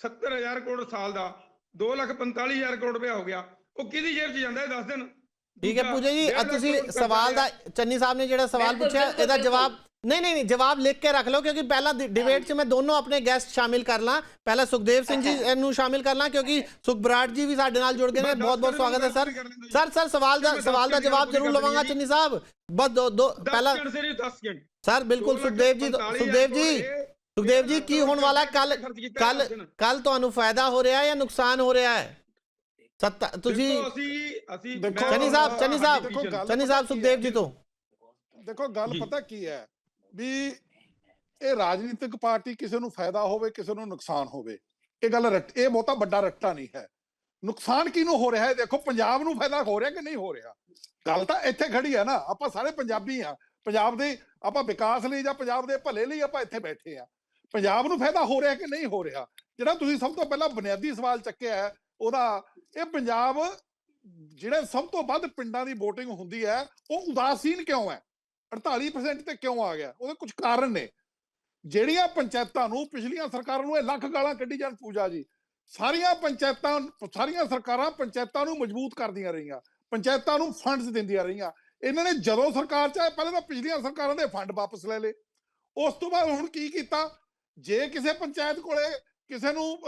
70000 ਕਰੋੜ ਸਾਲ ਦਾ 245000 ਕਰੋੜ ਰੁਪਇਆ ਹੋ ਗਿਆ। ਉਹ ਕਿਹਦੀ ਜੇਬ 'ਚ ਜਾਂਦਾ ਇਹ ਦੱਸ ਦੇਣ। ਠੀਕ ਹੈ ਪੂਜਾ ਜੀ ਆ ਤੁਸੀਂ ਸਵਾਲ ਦਾ ਚੰਨੀ ਸਾਹਿਬ ਨੇ ਜਿਹੜਾ ਸਵਾਲ ਪੁੱਛਿਆ ਇਹਦਾ। ਜਵਾਬ ਨਹੀਂ ਨਹੀਂ ਨਹੀਂ ਜਵਾਬ ਲਿਖ ਕੇ ਰੱਖ ਲਓ ਕਿਉਂਕਿ ਪਹਿਲਾਂ ਡਿਬੇਟ 'ਚ ਮੈਂ ਦੋਨੋਂ ਆਪਣੇ ਗੈਸਟ ਸ਼ਾਮਿਲ ਕਰ ਲਾਂ। ਪਹਿਲਾਂ ਸੁਖਦੇਵ ਸਿੰਘ ਜੀ। ਇਹਨੂੰ ਸ਼ਾਮਿਲ ਕਰ ਲਾਂ ਕਿਉਂਕਿ ਸੁਖਬਰਾਟ ਜੀ ਵੀ ਸਾਡੇ ਨਾਲ ਜੁੜ ਗਏ ਨੇ। ਬਹੁਤ ਬਹੁਤ ਸਵਾਗਤ ਹੈ ਸਰ। ਸਰ ਸਰ ਸਵਾਲ ਦਾ ਸਵਾਲ ਦਾ ਜਵਾਬ ਜ਼ਰੂਰ ਲਵਾਂਗਾ ਚੰਨੀ ਸਾਹਿਬ। ਬਸ ਦੋ ਦੋ ਪਹਿਲਾਂ ਸਿਰ 10 ਸਕਿੰਡ ਸਰ ਬਿਲਕੁਲ ਸੁਖਦੇਵ ਜੀ ਸੁਖਦੇਵ ਜੀ। ਸੁਖਦੇਵ ਜੀ ਕੀ ਹੋਣ ਵਾਲਾ ਕੱਲ ਕੱਲ। ਕੱਲ ਤੁਹਾਨੂੰ ਫਾਇਦਾ ਹੋ ਰਿਹਾ ਹੈ ਜਾਂ ਨੁਕਸਾਨ ਹੋ ਰਿਹਾ ਹੈ? ਸੱਤਾ ਤੁਸੀਂ ਅਸੀਂ ਅਸੀਂ ਚੰਨੀ ਸਾਹਿਬ ਚੰਨੀ ਸਾਹਿਬ ਚੰਨੀ ਸਾਹਿਬ ਸੁਖਦੇਵ ਜੀ ਤੋਂ। ਦੇਖੋ ਗੱਲ। ਪਤਾ ਕੀ ਹੈ ਵੀ ਇਹ ਰਾਜਨੀਤਿਕ ਪਾਰਟੀ ਕਿਸੇ ਨੂੰ ਫਾਇਦਾ ਹੋਵੇ ਕਿਸੇ ਨੂੰ ਨੁਕਸਾਨ ਹੋਵੇ। ਇਹ ਗੱਲ ਇਹ ਬਹੁਤਾ ਵੱਡਾ ਰੱਟਾ ਨਹੀਂ ਹੈ। ਨੁਕਸਾਨ ਕਿਹਨੂੰ ਹੋ ਰਿਹਾ ਹੈ? ਦੇਖੋ ਪੰਜਾਬ ਨੂੰ ਫਾਇਦਾ ਹੋ ਰਿਹਾ ਕਿ ਨਹੀਂ ਹੋ ਰਿਹਾ? ਗੱਲ ਤਾਂ ਇੱਥੇ ਖੜੀ ਹੈ ਨਾ ਆਪਾਂ ਸਾਰੇ ਪੰਜਾਬੀ ਆ ਪੰਜਾਬ ਦੇ ਆਪਾਂ ਵਿਕਾਸ ਲਈ ਜਾਂ ਪੰਜਾਬ ਦੇ ਭਲੇ ਲਈ ਆਪਾਂ ਇੱਥੇ ਬੈਠੇ ਆ ਪੰਜਾਬ ਨੂੰ ਫਾਇਦਾ ਹੋ ਰਿਹਾ ਕਿ ਨਹੀਂ ਹੋ ਰਿਹਾ? ਜਿਹੜਾ ਤੁਸੀਂ ਸਭ ਤੋਂ ਪਹਿਲਾਂ ਬੁਨਿਆਦੀ ਸਵਾਲ ਚੱਕਿਆ ਹੈ, ਉਹਦਾ ਇਹ ਪੰਜਾਬ ਜਿਹੜੇ ਸਭ ਤੋਂ ਵੱਧ ਪਿੰਡਾਂ ਦੀ VOTING ਹੁੰਦੀ ਹੈ, ਉਹ ਉਦਾਸੀਨ ਕਿਉਂ ਹੈ? 48% ਤੇ ਕਿਉਂ ਆ ਗਿਆ? ਉਹਦੇ ਕੁਝ ਕਾਰਨ ਨੇ। ਜਿਹੜੀਆਂ ਪੰਚਾਇਤਾਂ ਨੂੰ ਪਿਛਲੀਆਂ ਸਰਕਾਰਾਂ ਨੂੰ ਇਹ ਲੱਖ ਗਾਲਾਂ ਕੱਢੀ ਜਾਣ ਪੂਜਾ ਜੀ, ਸਾਰੀਆਂ ਪੰਚਾਇਤਾਂ, ਸਾਰੀਆਂ ਸਰਕਾਰਾਂ ਪੰਚਾਇਤਾਂ ਨੂੰ ਮਜ਼ਬੂਤ ਕਰਦੀਆਂ ਰਹੀਆਂ, ਪੰਚਾਇਤਾਂ ਨੂੰ ਫੰਡਸ ਦਿੰਦੀਆਂ ਰਹੀਆਂ। ਇਹਨਾਂ ਨੇ ਜਦੋਂ ਸਰਕਾਰ ਚ ਆਏ ਪਹਿਲਾਂ ਤਾਂ ਪਿਛਲੀਆਂ ਸਰਕਾਰਾਂ ਦੇ ਫੰਡ ਵਾਪਸ ਲੈ ਲਏ। ਉਸ ਤੋਂ ਬਾਅਦ ਹੁਣ ਕੀ ਕੀਤਾ? ਜੇ ਕਿਸੇ ਪੰਚਾਇਤ ਕੋਲੇ ਕਿਸੇ ਨੂੰ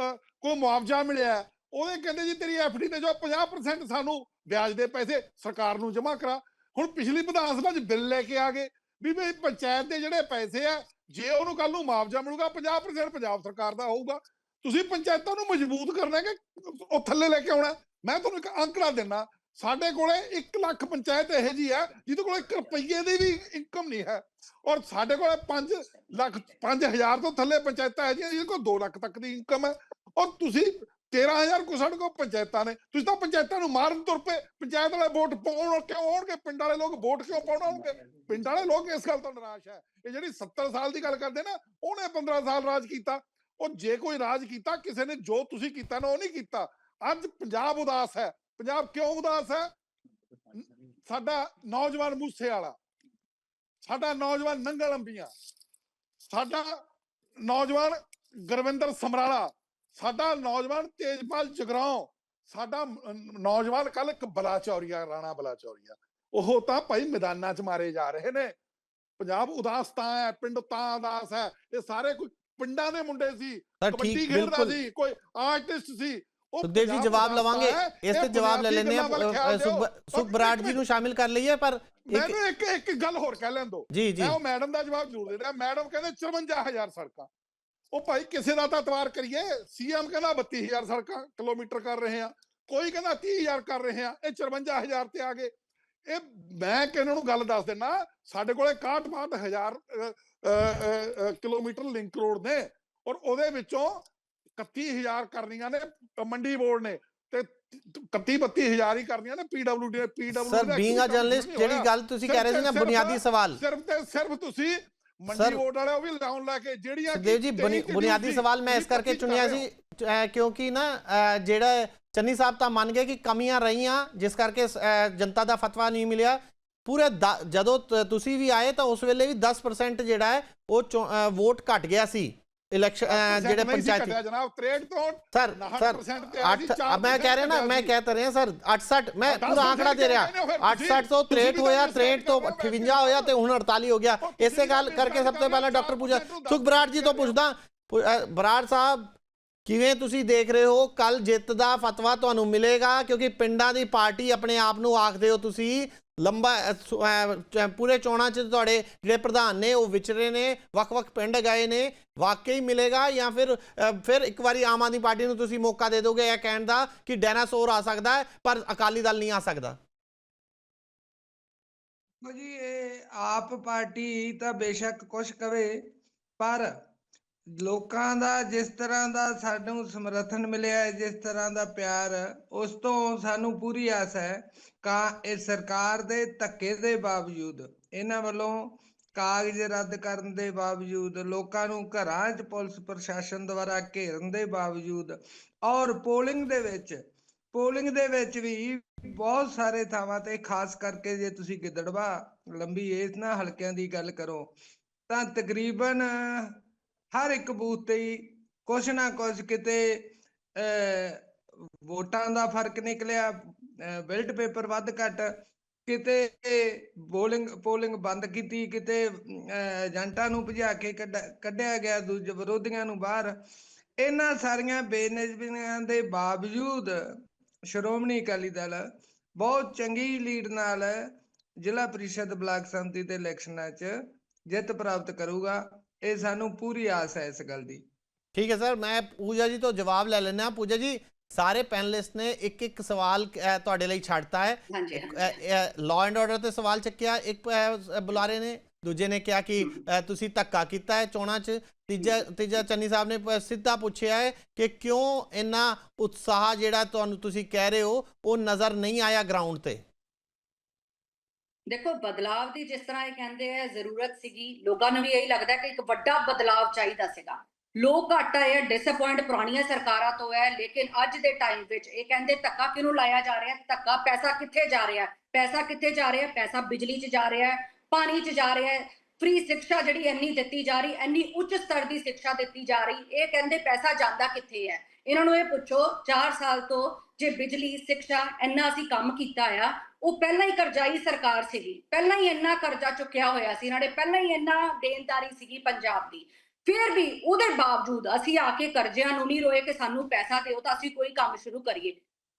ਕੋਈ ਮੁਆਵਜ਼ਾ ਮਿਲਿਆ, ਉਹਦੇ ਕਹਿੰਦੇ ਜੀ ਤੇਰੀ ਐਫਡੀ ਤੇ ਜੋ 50% ਸਾਨੂੰ ਵਿਆਜ ਦੇ ਪੈਸੇ ਸਰਕਾਰ ਨੂੰ ਜਮ੍ਹਾਂ ਕਰਾ। ਹੁਣ ਪਿਛਲੀ ਵਿਧਾਨ ਸਭਾ 'ਚ ਬਿੱਲ ਲੈ ਕੇ ਆ ਗਏ ਵੀ ਵੀ ਪੰਚਾਇਤ ਦੇ ਜਿਹੜੇ ਪੈਸੇ ਆ, ਜੇ ਉਹਨੂੰ ਕੱਲ ਨੂੰ ਮੁਆਵਜ਼ਾ ਮਿਲੂਗਾ 50% ਪੰਜਾਬ ਸਰਕਾਰ ਦਾ ਹੋਊਗਾ। ਤੁਸੀਂ ਪੰਚਾਇਤਾਂ ਨੂੰ ਮਜ਼ਬੂਤ ਕਰਨਾ ਹੈ ਕਿ ਉਹ ਥੱਲੇ ਲੈ ਕੇ ਆਉਣਾ। ਮੈਂ ਤੁਹਾਨੂੰ ਇੱਕ ਅੰਕੜਾ ਦਿੰਨਾ ਸਾਡੇ ਕੋਲੇ 1 ਲੱਖ ਪੰਚਾਇਤ ਇਹੋ ਜੀ ਹੈ, ਜਿਹਦੇ ਕੋਲੇ 1 ਰੁਪਈਏ ਦੀ ਵੀ ਇਨਕਮ ਨਹੀਂ ਹੈ। ਔਰ ਸਾਡੇ ਕੋਲੇ 5 ਲੱਖ 5000 ਤੋਂ ਥੱਲੇ ਪੰਚਾਇਤਾਂ ਹੈ ਜਿਹਦੇ ਕੋਲ 2 ਲੱਖ ਤੱਕ ਦੀ ਇਨਕਮ ਹੈ। ਔਰ ਤੁਸੀਂ 13000 ਕੋ ਸਾਡੇ ਕੋਲ ਪੰਚਾਇਤਾਂ ਨੇ। ਤੁਸੀਂ ਤਾਂ ਪੰਚਾਇਤਾਂ ਨੂੰ ਮਾਰਨ ਤੁਰ ਪਏ। ਪੰਚਾਇਤ ਵਾਲੇ ਵੋਟ ਪਾਉਣ ਕਿਉਂ ਆਉਣਗੇ? ਪਿੰਡ ਵਾਲੇ ਲੋਕ ਵੋਟ ਕਿਉਂ ਪਾਉਣ ਆਉਣਗੇ? ਪਿੰਡ ਵਾਲੇ ਲੋਕ ਇਸ ਗੱਲ ਤੋਂ ਨਿਰਾਸ਼ ਹੈ। ਇਹ ਜਿਹੜੀ 70 ਸਾਲ ਦੀ ਗੱਲ ਕਰਦੇ ਨਾ ਉਹਨੇ 15 ਸਾਲ ਰਾਜ ਕੀਤਾ। ਉਹ ਜੇ ਕੋਈ ਰਾਜ ਕੀਤਾ, ਕਿਸੇ ਨੇ ਜੋ ਤੁਸੀਂ ਕੀਤਾ ਨਾ, ਉਹ ਨਹੀਂ ਕੀਤਾ। ਅੱਜ ਪੰਜਾਬ ਉਦਾਸ ਹੈ। ਪੰਜਾਬ ਕਿਉਂ ਉਦਾਸ ਹੈ? ਸਾਡਾ ਨੌਜਵਾਨ ਮੂਸੇ ਵਾਲਾ ਸਾਡਾ ਨੌਜਵਾਨ ਨੰਗਲ ਅੰਬੀਆਂ ਸਾਡਾ ਨੌਜਵਾਨ ਗੁਰਵਿੰਦਰ ਸਮਰਾਲਾ ਸਾਡਾ ਨੌਜਵਾਨ ਤੇਜਪਾਲ ਜਗਰਾਉਂ ਸਾਡਾ ਨੌਜਵਾਨ ਕੱਲ ਇੱਕ ਬਲਾਚੌਰੀਆ ਰਾਣਾ ਬਲਾਚੌਰੀਆ ਉਹ ਤਾਂ ਭਾਈ ਮੈਦਾਨਾਂ 'ਚ ਮਾਰੇ ਜਾ ਰਹੇ ਨੇ। ਪੰਜਾਬ ਉਦਾਸ ਤਾਂ ਹੈ ਪਿੰਡ ਤਾਂ ਉਦਾਸ ਹੈ ਇਹ ਸਾਰੇ ਕੋਈ ਪਿੰਡਾਂ ਦੇ ਮੁੰਡੇ ਸੀ ਕਬੱਡੀ ਖੇਡਦਾ ਸੀ ਕੋਈ ਆਰਟਿਸਟ ਸੀ ਸੁਖਦੇਵ ਜੀ ਜਵਾਬ ਲਵਾਂਗੇ। ਇਸ ਤੇ ਜਵਾਬ ਲੈ ਲੈਂਦੇ ਆ। ਸੁਖ ਬਰਾੜ ਜੀ ਨੂੰ ਸ਼ਾਮਿਲ ਕਰ ਲਈਏ ਪਰ ਮੈਨੂੰ ਇੱਕ ਇੱਕ ਗੱਲ ਹੋਰ ਕਹਿ ਲੈਣ ਦੋ। ਜੀ ਜੀ। ਮੈਂ ਉਹ ਮੈਡਮ ਦਾ ਜਵਾਬ ਜ਼ਰੂਰ ਦੇ ਰਿਹਾ। ਮੈਡਮ ਕਹਿੰਦੇ 54000 ਸੜਕਾਂ। ਉਹ ਭਾਈ ਕਿਸੇ ਦਾ ਤਾਂ ਇਤਵਾਰ ਕਰੀਏ। ਸੀਐਮ ਕਹਿੰਦਾ 32000 ਸੜਕਾਂ ਕਿਲੋਮੀਟਰ ਕਰ ਰਹੇ ਆ ਕੋਈ ਕਹਿੰਦਾ 30000 ਕਰ ਰਹੇ ਆ ਇਹ 54000 ਤੇ ਆ ਗਏ। ਇਹ ਮੈਂ ਕਿ ਇਹਨਾਂ ਨੂੰ ਗੱਲ ਦੱਸ ਦਿੰਨਾ ਸਾਡੇ ਕੋਲੇ 61 ਹਜ਼ਾਰ ਕਿਲੋਮੀਟਰ ਲਿੰਕ ਰੋਡ ਨੇ। ਔਰ ਉਹਦੇ ਵਿੱਚੋਂ 31000 ਕਰਨੀਆਂ ਨੇ ਮੰਡੀ ਬੋਰਡ ਨੇ ਤੇ 31 32000 ਹੀ ਕਰਨੀਆਂ ਨੇ PWD PWD sir being a journalist ਜਿਹੜੀ ਗੱਲ ਤੁਸੀਂ ਕਹਿ ਰਹੇ ਸੀ ਨਾ ਬੁਨਿਆਦੀ ਸਵਾਲ। ਸਿਰਫ ਤੇ ਸਿਰਫ ਤੁਸੀਂ ਮੰਡੀ ਵੋਟ ਵਾਲੇ ਉਹ ਵੀ ਲਾਉਣ ਲਾ ਕੇ ਜਿਹੜੀਆਂ ਸੁਖਦੇਵ ਜੀ ਬੁਨਿਆਦੀ ਸਵਾਲ ਮੈਂ ਇਸ ਕਰਕੇ ਚੁਣਿਆ ਸੀ ਕਿਉਂਕਿ ਨਾ ਜਿਹੜਾ ਚੰਨੀ ਸਾਹਿਬ ਤਾਂ ਮੰਨ ਗਏ ਕਿ ਕਮੀਆਂ ਰਹੀਆਂ ਜਿਸ ਕਰਕੇ ਜਨਤਾ ਦਾ ਫਤਵਾ ਨਹੀਂ ਮਿਲਿਆ। ਪੂਰੇ ਜਦੋਂ ਤੁਸੀਂ ਵੀ ਆਏ ਤਾਂ ਉਸ ਵੇਲੇ ਵੀ 10% ਜਿਹੜਾ ਹੈ ਉਹ ਵੋਟ ਘਟ ਗਿਆ ਸੀ। ਇਲੈਕਸ਼ਨ। ਜਿਹੜੇ ਪੰਚਾਇਤੀ ਜਨਾਬ 63 ਤੋਂ ਸਰ 59% ਸਰ ਤੇ ਆਇਆ ਸੀ, 8 4% ਮੈਂ ਕਹਿ ਰਿਹਾ ਨਾ ਮੈਂ। ਕਹਿ ਤਾਂ ਰਿਹਾ ਸਰ 68 ਮੈਂ ਪੂਰਾ ਆંકੜਾ ਦੇ ਰਿਹਾ ਕਹਿੰਦੇ ਹੋ ਫਿਰ 68 ਤੋਂ ਤੁਸੀਂ 63 ਵੀ ਹੋਇਆ ਤਾਂ 63 ਤੋਂ ਕਰ ਰਹੇ ਹੋ 58 ਹੋਇਆ ਤੇ ਹੁਣ 48 ਹੋ ਗਿਆ ਇਸੇ ਗੱਲ ਕਰਕੇ ਸਭ ਤੋਂ ਪਹਿਲਾਂ ਡਾਕਟਰ ਪੂਜਾ ਸੁਖ ਬਰਾੜ ਜੀ ਤੋਂ ਪੁੱਛਦਾ ਬਰਾੜ ਸਾਹਿਬ ਕਿਵੇਂ ਤੁਸੀਂ ਦੇਖ ਰਹੇ ਹੋ? ਕੱਲ ਜਿੱਤ ਦਾ ਫਤਵਾ ਤੁਹਾਨੂੰ ਮਿਲੇਗਾ ਕਿਉਂਕਿ ਪਿੰਡਾਂ ਦੀ ਪਾਰਟੀ ਆਪਣੇ ਆਪ ਨੂੰ ਆਖਦੇ ਹੋ ਤੁਸੀਂ। ਲੰਬਾ ਪੂਰੇ ਚੋਣਾਂ 'ਚ ਤੁਹਾਡੇ ਜਿਹੜੇ ਪ੍ਰਧਾਨ ਨੇ ਉਹ ਵਿਚਰੇ ਨੇ, ਵੱਖ-ਵੱਖ ਪਿੰਡ ਗਏ ਨੇ, ਵਾਕਈ ਮਿਲੇਗਾ ਜਾਂ ਫਿਰ ਫਿਰ ਇੱਕ ਵਾਰੀ ਆਮ ਆਦਮੀ ਪਾਰਟੀ ਨੂੰ ਤੁਸੀਂ ਮੌਕਾ ਦੇ ਦੋਗੇ ਇਹ ਕਹਿਣ ਦਾ ਕਿ ਡਾਇਨਾਸੌਰ ਆ ਸਕਦਾ ਹੈ, ਪਰ ਅਕਾਲੀ ਦਲ ਨਹੀਂ ਆ ਸਕਦਾ। ਜੀ ਇਹ ਆਪ ਪਾਰਟੀ ਤਾਂ ਬੇਸ਼ੱਕ ਕੁਛ ਕਵੇ, ਪਰ ਲੋਕਾਂ ਦਾ ਜਿਸ ਤਰ੍ਹਾਂ ਦਾ ਸਾਨੂੰ ਸਮਰਥਨ ਮਿਲਿਆ ਹੈ, ਜਿਸ ਤਰ੍ਹਾਂ ਦਾ ਪਿਆਰ, ਉਸ ਤੋਂ ਸਾਨੂੰ ਪੂਰੀ ਆਸ ਹੈ ਕਾ ਇਹ ਸਰਕਾਰ ਦੇ ਧੱਕੇ ਦੇ ਬਾਵਜੂਦ, ਇਹਨਾਂ ਵੱਲੋਂ ਕਾਗਜ਼ ਰੱਦ ਕਰਨ ਦੇ ਬਾਵਜੂਦ, ਲੋਕਾਂ ਨੂੰ ਘਰਾਂ 'ਚ ਪੁਲਿਸ ਪ੍ਰਸ਼ਾਸਨ ਦੁਆਰਾ ਘੇਰਨ ਦੇ ਬਾਵਜੂਦ ਔਰ ਪੋਲਿੰਗ ਦੇ ਵਿੱਚ, ਪੋਲਿੰਗ ਦੇ ਵਿੱਚ ਵੀ ਬਹੁਤ ਸਾਰੇ ਥਾਵਾਂ ਤੇ, ਖਾਸ ਕਰਕੇ ਜੇ ਤੁਸੀਂ ਗਿੱਦੜਵਾ ਲੰਬੀ ਇਸ ਨਾ ਹਲਕਿਆਂ ਦੀ ਗੱਲ ਕਰੋ, ਤਾਂ ਤਕਰੀਬਨ ਹਰ ਇੱਕ ਬੂਥ ਤੇ ਹੀ ਕੁਛ ਨਾ ਕੁਛ ਕਿਤੇ ਅਹ, ਵੋਟਾਂ ਦਾ ਫ਼ਰਕ ਨਿਕਲਿਆ ਬਿਲਟ ਪੇਪਰ ਵੱਧ ਘੱਟ ਕਿਤੇ ਬੋਲਿੰਗ ਪੋਲਿੰਗ ਬੰਦ ਕੀਤੀ ਕਿਤੇ ਏਜੰਟਾਂ ਨੂੰ ਭਜਾ ਕੇ ਕੱਢ- ਕੱਢਿਆ ਗਿਆ ਦੂਜੇ ਵਿਰੋਧੀਆਂ ਨੂੰ ਬਾਹਰ। ਇਹਨਾਂ ਸਾਰੀਆਂ ਬੇਨਿਸਬੀਆਂ ਦੇ ਬਾਵਜੂਦ ਸ਼੍ਰੋਮਣੀ ਅਕਾਲੀ ਦਲ ਬਹੁਤ ਚੰਗੀ ਲੀਡ ਨਾਲ ਜ਼ਿਲ੍ਹਾ ਪ੍ਰੀਸ਼ਦ ਬਲਾਕ ਸੰਮਤੀ ਦੇ ਇਲੈਕਸ਼ਨਾਂ 'ਚ ਜਿੱਤ ਪ੍ਰਾਪਤ ਕਰੂਗਾ। ਇਹ ਸਾਨੂੰ ਪੂਰੀ ਆਸ ਹੈ ਇਸ ਗੱਲ ਦੀ। ਠੀਕ ਹੈ ਸਰ ਮੈਂ ਪੂਜਾ ਜੀ ਤੋਂ ਜਵਾਬ ਲੈ ਲੈਣਾ ਪੂਜਾ ਜੀ ਸਾਰੇ ਪੈਨਲਿਸਟ ਨੇ ਇੱਕ ਇੱਕ ਸਵਾਲ ਤੁਹਾਡੇ ਲਈ ਛੱਡਤਾ ਹੈ। ਲਾਅ ਐਂਡ ਆਰਡਰ ਤੇ ਸਵਾਲ ਚੱਕਿਆ ਇੱਕ ਬੁਲਾਰੇ ਨੇ ਦੂਜੇ ਨੇ ਕਿਹਾ ਕਿ ਤੁਸੀਂ ਧੱਕਾ ਕੀਤਾ ਹੈ ਚੋਣਾਂ 'ਚ। ਤੀਜਾ ਤੀਜਾ ਚੰਨੀ ਸਾਹਿਬ ਨੇ ਸਿੱਧਾ ਪੁੱਛਿਆ ਹੈ ਕਿ ਕਿਉਂ ਇੰਨਾ ਉਤਸ਼ਾਹ ਜਿਹੜਾ ਤੁਹਾਨੂੰ ਤੁਸੀਂ ਕਹਿ ਰਹੇ ਹੋ ਉਹ ਨਜ਼ਰ ਨਹੀਂ ਆਇਆ ਗਰਾਊਂਡ ਤੇ? ਦੇਖੋ, ਬਦਲਾਵ ਦੀ ਜਿਸ ਤਰ੍ਹਾਂ ਇਹ ਕਹਿੰਦੇ ਆ, ਜ਼ਰੂਰਤ ਸੀਗੀ, ਲੋਕਾਂ ਨੂੰ ਵੀ ਇਹੀ ਲੱਗਦਾ ਕਿ ਇੱਕ ਵੱਡਾ ਬਦਲਾਵ ਚਾਹੀਦਾ ਸੀਗਾ। ਲੋਕ ਘੱਟ ਆਏ ਡਿਸਪਾਇੰਟ ਪੁਰਾਣੀਆਂ ਸਰਕਾਰਾਂ ਤੋਂ ਹੈ ਲੇਕਿਨ ਅੱਜ ਦੇ ਟਾਈਮ ਵਿੱਚ ਇਹ ਕਹਿੰਦੇ ਧੱਕਾ ਕਿਹਨੂੰ ਲਾਇਆ ਜਾ ਰਿਹਾ? ਧੱਕਾ ਪੈਸਾ ਕਿੱਥੇ ਜਾ ਰਿਹਾ ਪੈਸਾ ਕਿੱਥੇ ਜਾ ਰਿਹਾ ਪੈਸਾ ਬਿਜਲੀ 'ਚ ਜਾ ਰਿਹਾ ਹੈ, ਪਾਣੀ 'ਚ ਜਾ ਰਿਹਾ ਹੈ ਫ੍ਰੀ ਸਿੱਖਿਆ ਜਿਹੜੀ ਇੰਨੀ ਦਿੱਤੀ ਜਾ ਰਹੀ, ਇੰਨੀ ਉੱਚ ਸਤਰ ਦੀ ਸਿੱਖਿਆ ਦਿੱਤੀ ਜਾ ਰਹੀ, ਇਹ ਕਹਿੰਦੇ ਪੈਸਾ ਜਾਂਦਾ ਕਿੱਥੇ ਹੈ? ਇਹਨਾਂ ਨੂੰ ਇਹ ਪੁੱਛੋ 4 ਸਾਲ ਤੋਂ ਜੇ ਬਿਜਲੀ, ਸਿੱਖਿਆ ਇੰਨਾ ਅਸੀਂ ਕੰਮ ਕੀਤਾ ਆ, ਉਹ ਪਹਿਲਾਂ ਹੀ ਕਰਜ਼ਾਈ ਸਰਕਾਰ ਸੀਗੀ, ਪਹਿਲਾਂ ਹੀ ਇੰਨਾ ਕਰਜ਼ਾ ਚੁੱਕਿਆ ਹੋਇਆ ਸੀ ਇਹਨਾਂ ਨੇ, ਪਹਿਲਾਂ ਹੀ ਇੰਨਾ ਦੇਣਦਾਰੀ ਸੀਗੀ ਪੰਜਾਬ ਦੀ। ਫਿਰ ਵੀ ਉਹਦੇ ਬਾਵਜੂਦ ਅਸੀਂ ਆ ਕੇ ਕਰਜ਼ਿਆਂ ਨੂੰ ਨਹੀਂ ਰੋਏ ਕਿ ਸਾਨੂੰ ਪੈਸਾ ਦਿਓ ਤਾਂ ਅਸੀਂ ਕੋਈ ਕੰਮ ਸ਼ੁਰੂ ਕਰੀਏ।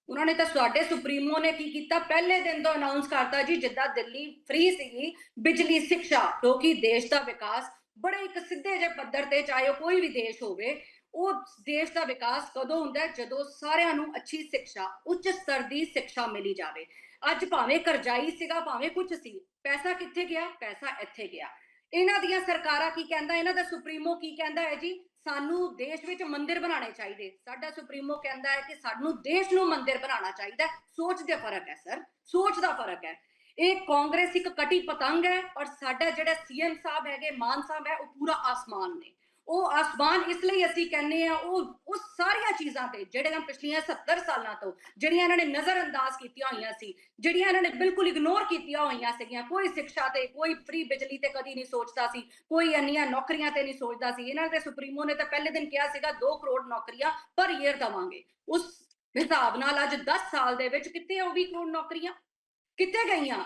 ਉਹਨਾਂ ਨੇ ਤਾਂ ਸਾਡੇ ਸੁਪਰੀਮੋ ਨੇ ਕੀ ਕੀਤਾ? ਪਹਿਲੇ ਦਿਨ ਤੋਂ ਅਨਾਉਂਸ ਕਰਤਾ ਜੀ, ਜਿੱਦਾਂ ਦਿੱਲੀ ਫ੍ਰੀ ਸੀਗੀ, ਬਿਜਲੀ, ਸਿੱਖਿਆ ਕਿਉਂਕਿ ਦੇਸ਼ ਦਾ ਵਿਕਾਸ, ਬੜੇ ਇੱਕ ਸਿੱਧੇ ਜਿਹੇ ਪੱਧਰ ਤੇ ਚਾਹੇ ਉਹ ਕੋਈ ਵੀ ਦੇਸ਼ ਹੋਵੇ ਉਹ ਦੇਸ਼ ਦਾ ਵਿਕਾਸ ਕਦੋਂ ਹੁੰਦਾ ਜਦੋਂ ਸਾਰਿਆਂ ਨੂੰ ਅੱਛੀ ਸਿੱਖਿਆ ਉੱਚ ਸਤਰ ਦੀ ਸਿੱਖਿਆ ਮਿਲੀ ਜਾਵੇ। ਅੱਜ ਭਾਵੇਂ ਕਰਜ਼ਾਈ ਸੀਗਾ, ਭਾਵੇਂ ਕੁਝ ਸੀ, ਪੈਸਾ ਕਿੱਥੇ ਗਿਆ? ਪੈਸਾ ਇੱਥੇ ਗਿਆ। ਇਹਨਾਂ ਦੀਆਂ ਸਰਕਾਰਾਂ ਕੀ ਕਹਿੰਦਾ? ਇਹਨਾਂ ਦਾ ਸੁਪਰੀਮੋ ਕੀ ਕਹਿੰਦਾ ਹੈ ਜੀ? ਸਾਨੂੰ ਦੇਸ਼ ਵਿੱਚ ਮੰਦਿਰ ਬਣਾਉਣੇ ਚਾਹੀਦੇ। ਸਾਡਾ ਸੁਪਰੀਮੋ ਕਹਿੰਦਾ ਹੈ ਕਿ ਸਾਨੂੰ ਦੇਸ਼ ਨੂੰ ਮੰਦਿਰ ਬਣਾਉਣਾ ਚਾਹੀਦਾ ਸੋਚ ਦੇ ਫ਼ਰਕ ਹੈ, ਸਰ। ਸੋਚ ਦਾ ਫ਼ਰਕ ਹੈ। ਇਹ ਕਾਂਗਰਸ ਇੱਕ ਕਟੀ ਪਤੰਗ ਹੈ ਔਰ ਸਾਡਾ ਜਿਹੜਾ ਸੀਐਮ ਸਾਹਿਬ ਹੈਗੇ, ਮਾਨ ਸਾਹਿਬ ਹੈ, ਉਹ ਪੂਰਾ ਆਸਮਾਨ ਨੇ। ਉਹ ਆਸਮਾਨ ਇਸ ਲਈ ਅਸੀਂ ਕਹਿੰਦੇ ਆ ਉਹ ਉਹ ਸਾਰੀਆਂ ਚੀਜ਼ਾਂ ਤੇ ਜਿਹੜੀਆਂ ਪਿਛਲੀਆਂ 70 ਸਾਲਾਂ ਤੋਂ, ਜਿਹੜੀਆਂ ਇਹਨਾਂ ਨੇ ਨਜ਼ਰ ਅੰਦਾਜ਼ ਕੀਤੀਆਂ ਹੋਈਆਂ ਸੀ, ਜਿਹੜੀਆਂ ਇਹਨਾਂ ਨੇ ਬਿਲਕੁਲ ਇਗਨੋਰ ਕੀਤੀਆਂ ਹੋਈਆਂ ਸੀਗੀਆਂ, ਕੋਈ ਸਿੱਖਿਆ ਤੇ, ਕੋਈ ਫ੍ਰੀ ਬਿਜਲੀ ਤੇ ਕਦੀ ਨਹੀਂ ਸੋਚਦਾ ਸੀ, ਕੋਈ ਇੰਨੀਆਂ ਨੌਕਰੀਆਂ ਤੇ ਨਹੀਂ ਸੋਚਦਾ ਸੀ, ਇਹਨਾਂ ਦੇ ਸੁਪਰੀਮੋ ਨੇ ਤਾਂ ਪਹਿਲੇ ਦਿਨ ਕਿਹਾ ਸੀਗਾ 2 ਕਰੋੜ ਨੌਕਰੀਆਂ ਪਰ ਈਅਰ ਦਵਾਂਗੇ। ਉਸ ਹਿਸਾਬ ਨਾਲ ਅੱਜ 10 ਸਾਲ ਦੇ ਵਿੱਚ ਕਿੱਥੇ ਉਹ 20 ਕਰੋੜ ਨੌਕਰੀਆਂ? ਕਿੱਥੇ ਗਈਆਂ?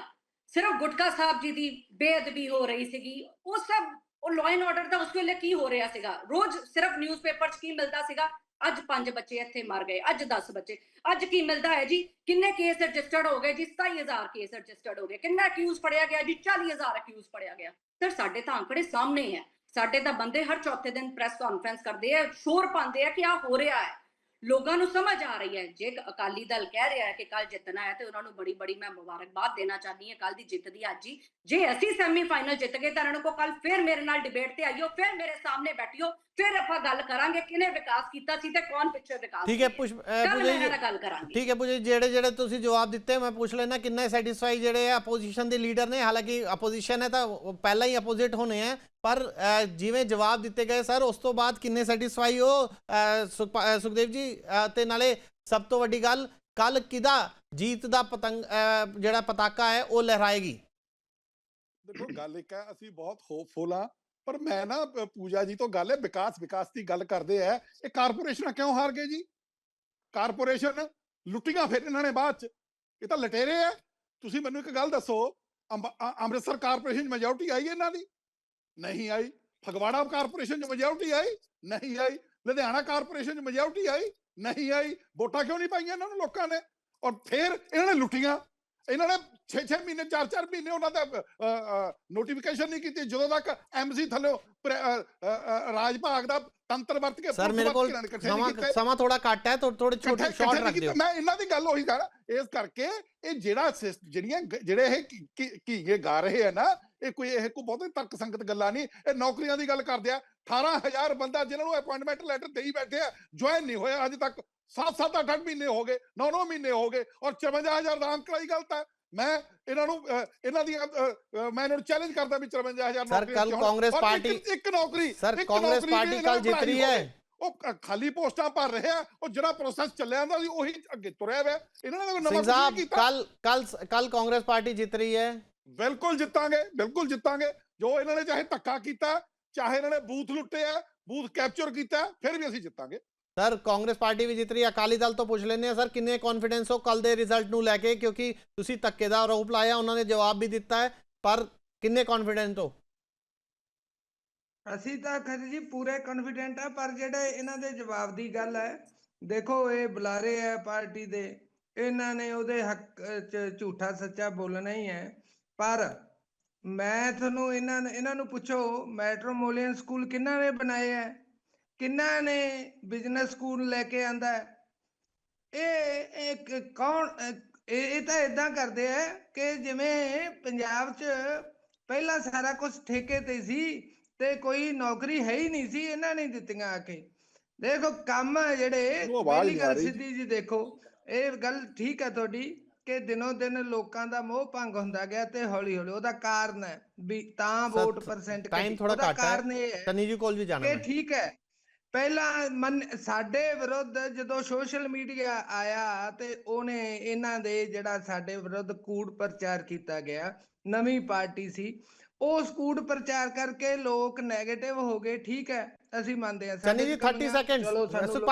ਸਿਰਫ ਗੁਟਕਾ ਸਾਹਿਬ ਜੀ ਦੀ ਬੇਅਦਬੀ ਹੋ ਰਹੀ ਸੀਗੀ, ਉਹ ਸਭ ਉਹ ਲਾਅ ਐਂਡ ਆਰਡਰ ਦਾ ਉਸ ਵੇਲੇ ਕੀ ਹੋ ਰਿਹਾ ਸੀਗਾ? ਰੋਜ਼ ਸਿਰਫ ਨਿਊਜ਼ਪੇਪਰ 'ਚ ਕੀ ਮਿਲਦਾ ਸੀਗਾ? ਅੱਜ 5 ਬੱਚੇ ਇੱਥੇ ਮਰ ਗਏ, ਅੱਜ 10 ਬੱਚੇ। ਅੱਜ ਕੀ ਮਿਲਦਾ ਹੈ ਜੀ? ਕਿੰਨੇ ਕੇਸ ਰਜਿਸਟਰਡ ਹੋ ਗਏ ਜੀ? 27000 ਕੇਸ ਰਜਿਸਟਰਡ ਹੋ ਗਏ। ਕਿੰਨਾ ਅਕਿਊਜ਼ ਫੜਿਆ ਗਿਆ ਜੀ? 40000 ਅਕਿਊਜ਼ ਫੜਿਆ ਗਿਆ। ਸਰ ਸਾਡੇ ਤਾਂ ਅੰਕੜੇ ਸਾਹਮਣੇ ਹੈ। ਸਾਡੇ ਤਾਂ ਬੰਦੇ ਹਰ ਚੌਥੇ ਦਿਨ ਪ੍ਰੈਸ ਕਾਨਫਰੰਸ ਕਰਦੇ ਆ, ਸ਼ੋਰ ਪਾਉਂਦੇ ਆ ਕਿ ਆ ਹੋ ਰਿਹਾ ਹੈ। ਲੋਕਾਂ ਨੂੰ ਸਮਝ ਆ ਰਹੀ ਹੈ। ਜੇ ਅਕਾਲੀ ਦਲ ਕਹਿ ਰਿਹਾ ਹੈ ਕਿ ਕੱਲ ਜਿੱਤਣਾ ਹੈ ਤੇ ਉਹਨਾਂ ਨੂੰ ਬੜੀ ਬੜੀ ਮੈਂ ਮੁਬਾਰਕਬਾਦ ਦੇਣਾ ਚਾਹਨੀ ਹਾਂ। ਕੱਲ ਦੀ ਜਿੱਤ ਦੀ ਅੱਜ ਹੀ। ਜੇ ਅਸੀਂ ਸੈਮੀਫਾਈਨਲ ਜਿੱਤ ਗਏ ਤਾਂ ਇਹਨਾਂ ਨੂੰ ਕੱਲ ਫਿਰ ਮੇਰੇ ਨਾਲ ਡਿਬੇਟ ਤੇ ਆਇਓ ਫਿਰ ਮੇਰੇ ਸਾਹਮਣੇ ਬੈਠਿਓ। ਫਿਰ ਆਪਾਂ ਗੱਲ ਕਰਾਂਗੇ ਕਿਹਨੇ ਵਿਕਾਸ ਕੀਤਾ ਸੀ ਤੇ ਕੌਣ ਪਿੱਛੇ ਵਿਕਾਸ ਠੀਕ ਹੈ। ਪੁਸ਼ ਪੂਜਾ ਜੀ। ਗੱਲ ਕਰਾਂਗੀ। ਠੀਕ ਹੈ ਪੂਜਾ ਜੀ ਜਿਹੜੇ ਜਿਹੜੇ ਤੁਸੀਂ ਜਵਾਬ ਦਿੱਤੇ ਮੈਂ ਪੁੱਛ ਲੈਣਾ ਕਿੰਨੇ ਸੈਟੀਸਫਾਈ ਜਿਹੜੇ ਆ ਆਪੋਜੀਸ਼ਨ ਦੇ ਲੀਡਰ ਨੇ। ਹਾਲਾਂਕਿ ਆਪੋਜੀਸ਼ਨ ਹੈ ਤਾਂ ਉਹ ਪਹਿਲਾਂ ਹੀ ਆਪੋਜ਼ਿਟ ਹੋਣੇ ਆ ਪਰ ਜਿਵੇਂ ਜਵਾਬ ਦਿੱਤੇ ਗਏ ਸਰ ਉਸ ਤੋਂ ਬਾਅਦ ਕਿੰਨੇ ਸੈਟੀਸਫਾਈ ਹੋ? ਸੁਖਦੇਵ ਜੀ ਤੇ ਨਾਲੇ ਸਭ ਤੋਂ ਵੱਡੀ ਗੱਲ ਕੱਲ ਕਿਦਾ ਜੀਤ ਦਾ ਪਤੰਗ ਜਿਹੜਾ ਪਤਾਕਾ ਹੈ ਉਹ ਲਹਿਰਾਏਗੀ? ਦੇਖੋ ਗੱਲ ਇੱਕ ਹੈ ਅਸੀਂ ਬਹੁਤ ਹੋਪਫੁਲ ਆ ਪਰ ਮੈਂ ਨਾ ਪੂਜਾ ਜੀ ਤੋਂ ਗੱਲ ਹੈ, ਵਿਕਾਸ ਵਿਕਾਸ ਦੀ ਗੱਲ ਕਰਦੇ ਆ ਇਹ ਕਾਰਪੋਰੇਸ਼ਨਾਂ ਕਿਉਂ ਹਾਰ ਗਏ ਜੀ? ਕਾਰਪੋਰੇਸ਼ਨ ਲੁੱਟੀਆਂ ਫਿਰ ਇਹਨਾਂ ਨੇ ਬਾਅਦ ਚ। ਇਹ ਤਾਂ ਲਟੇਰੇ ਆ ਤੁਸੀਂ ਮੈਨੂੰ ਇੱਕ ਗੱਲ ਦੱਸੋ, ਅੰਬ- ਅੰਮ੍ਰਿਤਸਰ ਕਾਰਪੋਰੇਸ਼ਨ 'ਚ ਮੈਜੋਰਟੀ ਆਈ ਇਹਨਾਂ ਦੀ? ਨਹੀਂ ਆਈ। ਫਗਵਾੜਾ ਕਾਰਪੋਰੇਸ਼ਨ 'ਚ ਮੈਜੋਰਟੀ ਆਈ? ਨਹੀਂ ਆਈ। ਲੁਧਿਆਣਾ ਕਾਰਪੋਰੇਸ਼ਨ 'ਚ ਮੈਜੋਰਟੀ ਆਈ? ਨਹੀਂ ਆਈ। ਵੋਟਾਂ ਕਿਉਂ ਨਹੀਂ ਪਾਈਆਂ ਇਹਨਾਂ ਨੂੰ ਲੋਕਾਂ ਨੇ? ਔਰ ਫਿਰ ਇਹਨਾਂ ਨੇ ਲੁੱਟੀਆਂ। ਇਹਨਾਂ ਨੇ 6-6 ਮਹੀਨੇ 4-4 ਮਹੀਨੇ ਉਹਨਾਂ ਦਾ ਨੋਟੀਫਿਕੇਸ਼ਨ ਨਹੀਂ ਕੀਤੀ। ਜਦੋਂ ਤੱਕ ਐਮਸੀ ਥੱਲੇ ਰਾਜ ਭਾਗ ਦਾ ਤੰਤਰ ਵਰਤ ਕੇ ਸਰ ਮੇਰੇ ਕੋਲ ਸਮਾਂ ਥੋੜਾ ਘੱਟ ਹੈ ਥੋੜੇ ਛੋਟੇ ਸ਼ਾਰਟ ਰੱਖ ਦਿਓ। ਮੈਂ ਇਹਨਾਂ ਦੀ ਗੱਲ ਉਹੀ ਕਰ ਇਹ ਕਰਕੇ ਇਹ ਜਿਹੜਾ ਜਿਹੜੀਆਂ ਜਿਹੜੇ ਇਹ ਕੀ- ਗਾ ਰਹੇ ਆ ਨਾ ਇਹ ਕੋਈ ਇਹ ਕੋਈ ਬਹੁਤੇ ਤਰਕ ਸੰਗਤ ਗੱਲਾਂ ਨਹੀਂ ਇਹ ਨੌਕਰੀਆਂ ਦੀ ਗੱਲ ਕਰਦੇ ਆ। 18000 ਬੰਦਾ ਜਿਨ੍ਹਾਂ ਨੂੰ ਅਪਾਇੰਟਮੈਂਟ ਲੈਟਰ ਦੇਈ ਬੈਠੇ ਆ ਜੁਆਇਨ ਨਹੀਂ ਹੋਇਆ ਅੱਜ ਤੱਕ। 7-7 8-8 ਮਹੀਨੇ ਹੋ ਗਏ 9-9 ਮਹੀਨੇ ਹੋ ਗਏ ਔਰ 54000 ਦਾ ਅੰਕੜਾ ਹੀ ਗਲਤ ਹੈ ਮੈਂ ਇਹਨਾਂ ਨੂੰ ਇਹਨਾਂ ਦੀ ਮੈਂ ਇਹਨਾਂ ਨੂੰ ਚੈਲੰਜ ਕਰਦਾ ਵੀ 54000 ਸਰ, ਕੱਲ੍ਹ ਕਾਂਗਰਸ ਪਾਰਟੀ- ਇੱਕ ਨੌਕਰੀ ਸਰ ਕਾਂਗਰਸ ਪਾਰਟੀ ਕੱਲ ਜਿੱਤ ਰਹੀ ਹੈ। ਉਹ ਕ- ਖਾਲੀ ਪੋਸਟਾਂ ਭਰ ਰਹੇ ਆ ਉਹ ਜਿਹੜਾ ਪ੍ਰੋਸੈਸ ਚੱਲਿਆ ਜਾਂਦਾ ਸੀ ਉਹੀ ਅੱਗੇ ਤੁਰਿਆ ਹੋਇਆ। ਇਹਨਾਂ ਨੇ ਨਵਾਂ ਕੀਤਾ। ਕੱਲ ਕੱਲ ਕੱਲ ਕਾਂਗਰਸ ਪਾਰਟੀ ਜਿੱਤ ਰਹੀ ਹੈ। ਬਿਲਕੁਲ ਜਿੱਤਾਂਗੇ ਬਿਲਕੁਲ ਜਿੱਤਾਂਗੇ। ਜੋ ਇਹਨਾਂ ਨੇ ਚਾਹੇ ਧੱਕਾ ਕੀਤਾ ਚਾਹੇ ਇਹਨਾਂ ਨੇ ਬੂਥ ਲੁੱਟੇ ਆ ਬੂਥ ਕੈਪਚਰ ਕੀਤਾ ਫਿਰ ਵੀ ਅਸੀਂ ਜਿੱਤਾਂਗੇ। ਸਰ ਕਾਂਗਰਸ ਪਾਰਟੀ ਵੀ ਜਿੱਤ ਰਹੀ ਅਕਾਲੀ ਦਲ ਤੋਂ ਪੁੱਛ ਲੈਂਦੇ ਆ ਸਰ ਕਿੰਨੇ ਕੌਨਫੀਡੈਂਸ ਹੋ ਕੱਲ ਦੇ ਰਿਜ਼ਲਟ ਨੂੰ ਲੈ ਕੇ? ਕਿਉਂਕਿ ਤੁਸੀਂ ਧੱਕੇ ਦਾ ਆਰੋਪ ਲਾਇਆ ਉਹਨਾਂ ਨੇ ਜਵਾਬ ਵੀ ਦਿੱਤਾ ਹੈ। ਪਰ ਕਿੰਨੇ ਕੌਨਫੀਡੈਂਟ ਹੋ? ਅਸੀਂ ਤਾਂ ਖਰ ਜੀ ਪੂਰੇ ਕੌਨਫੀਡੈਂਟ ਆ ਪਰ ਜਿਹੜੇ ਇਹਨਾਂ ਦੇ ਜਵਾਬ ਦੀ ਗੱਲ ਹੈ ਦੇਖੋ ਇਹ ਬੁਲਾਰੇ ਆ ਪਾਰਟੀ ਦੇ। ਇਹਨਾਂ ਨੇ ਉਹਦੇ ਹੱਕ ਚ ਝੂਠਾ ਸੱਚਾ ਬੋਲਣਾ ਹੀ ਹੈ। ਪਰ ਮੈਂ ਤੁਹਾਨੂੰ ਇਹਨਾਂ ਨੇ ਇਹਨਾਂ ਨੂੰ ਪੁੱਛੋ ਮੈਟਰੋਮੋਲੀਅਨ ਸਕੂਲ ਕਿਹਨਾਂ ਨੇ ਬਣਾਏ ਹੈ ਕਿਹਨਾਂ ਨੇ ਬਿਜ਼ਨਸ ਸਕੂਲ ਲੈ ਕੇ ਆਂਦਾ ਹੈ ਇਹ ਇੱਕ ਕੌਣ ਇਹ ਤਾਂ ਇਦਾਂ ਕਰਦੇ ਆ ਕਿ ਜਿਵੇਂ ਪੰਜਾਬ 'ਚ ਪਹਿਲਾਂ ਸਾਰਾ ਕੁਝ ਠੇਕੇ ਤੇ ਸੀ ਤੇ ਕੋਈ ਨੌਕਰੀ ਹੈ ਹੀ ਨਹੀਂ ਸੀ ਇਹਨਾਂ ਨੇ ਦਿੱਤੀਆਂ ਆ ਕੇ। ਦੇਖੋ ਕੰਮ ਜਿਹੜੇ ਪਹਿਲੀ ਗੱਲ। ਸਿੱਧੀ ਜੀ ਦੇਖੋ ਇਹ ਗੱਲ ਠੀਕ ਹੈ ਤੁਹਾਡੀ ਕਿ ਦਿਨੋਂ ਦਿਨ ਲੋਕਾਂ ਦਾ ਮੋਹ ਭੰਗ ਹੁੰਦਾ ਗਿਆ ਤੇ ਹੌਲੀ ਹੌਲੀ ਉਹਦਾ ਕਾਰਨ ਹੈ ਵੀ ਤਾਂ ਵੋਟ ਪਰਸੈਂਟ time ਥੋੜ੍ਹਾ ਘੱਟ ਹੈ। ਹੈ ਚੰਨੀ ਜੀ ਕੋਲ ਵੀ ਜਾਣਾ ਮੈਂ। ਠੀਕ ਹੈ। ਪਹਿਲਾਂ ਸਾਡੇ ਵਿਰੁੱਧ ਜਦੋਂ ਸੋਸ਼ਲ ਮੀਡੀਆ ਆਇਆ ਤੇ ਉਹਨੇ ਇਹਨਾਂ ਦੇ ਜਿਹੜਾ ਸਾਡੇ ਵਿਰੁੱਧ ਕੂੜ ਪ੍ਰਚਾਰ ਕੀਤਾ ਗਿਆ। ਨਵੀਂ ਪਾਰਟੀ ਸੀ। ਉਸ ਕੂੜ ਪ੍ਰਚਾਰ ਕਰਕੇ ਲੋਕ 네ਗੇਟਿਵ ਹੋ ਗਏ ਠੀਕ ਹੈ ਅਸੀਂ ਮੰਨਦੇ ਹਾਂ ਚੰਨੀ ਜੀ 30 ਕਮੀਆਂ, ਸੈਕਿੰਡਸ ਸਾਨੂੰ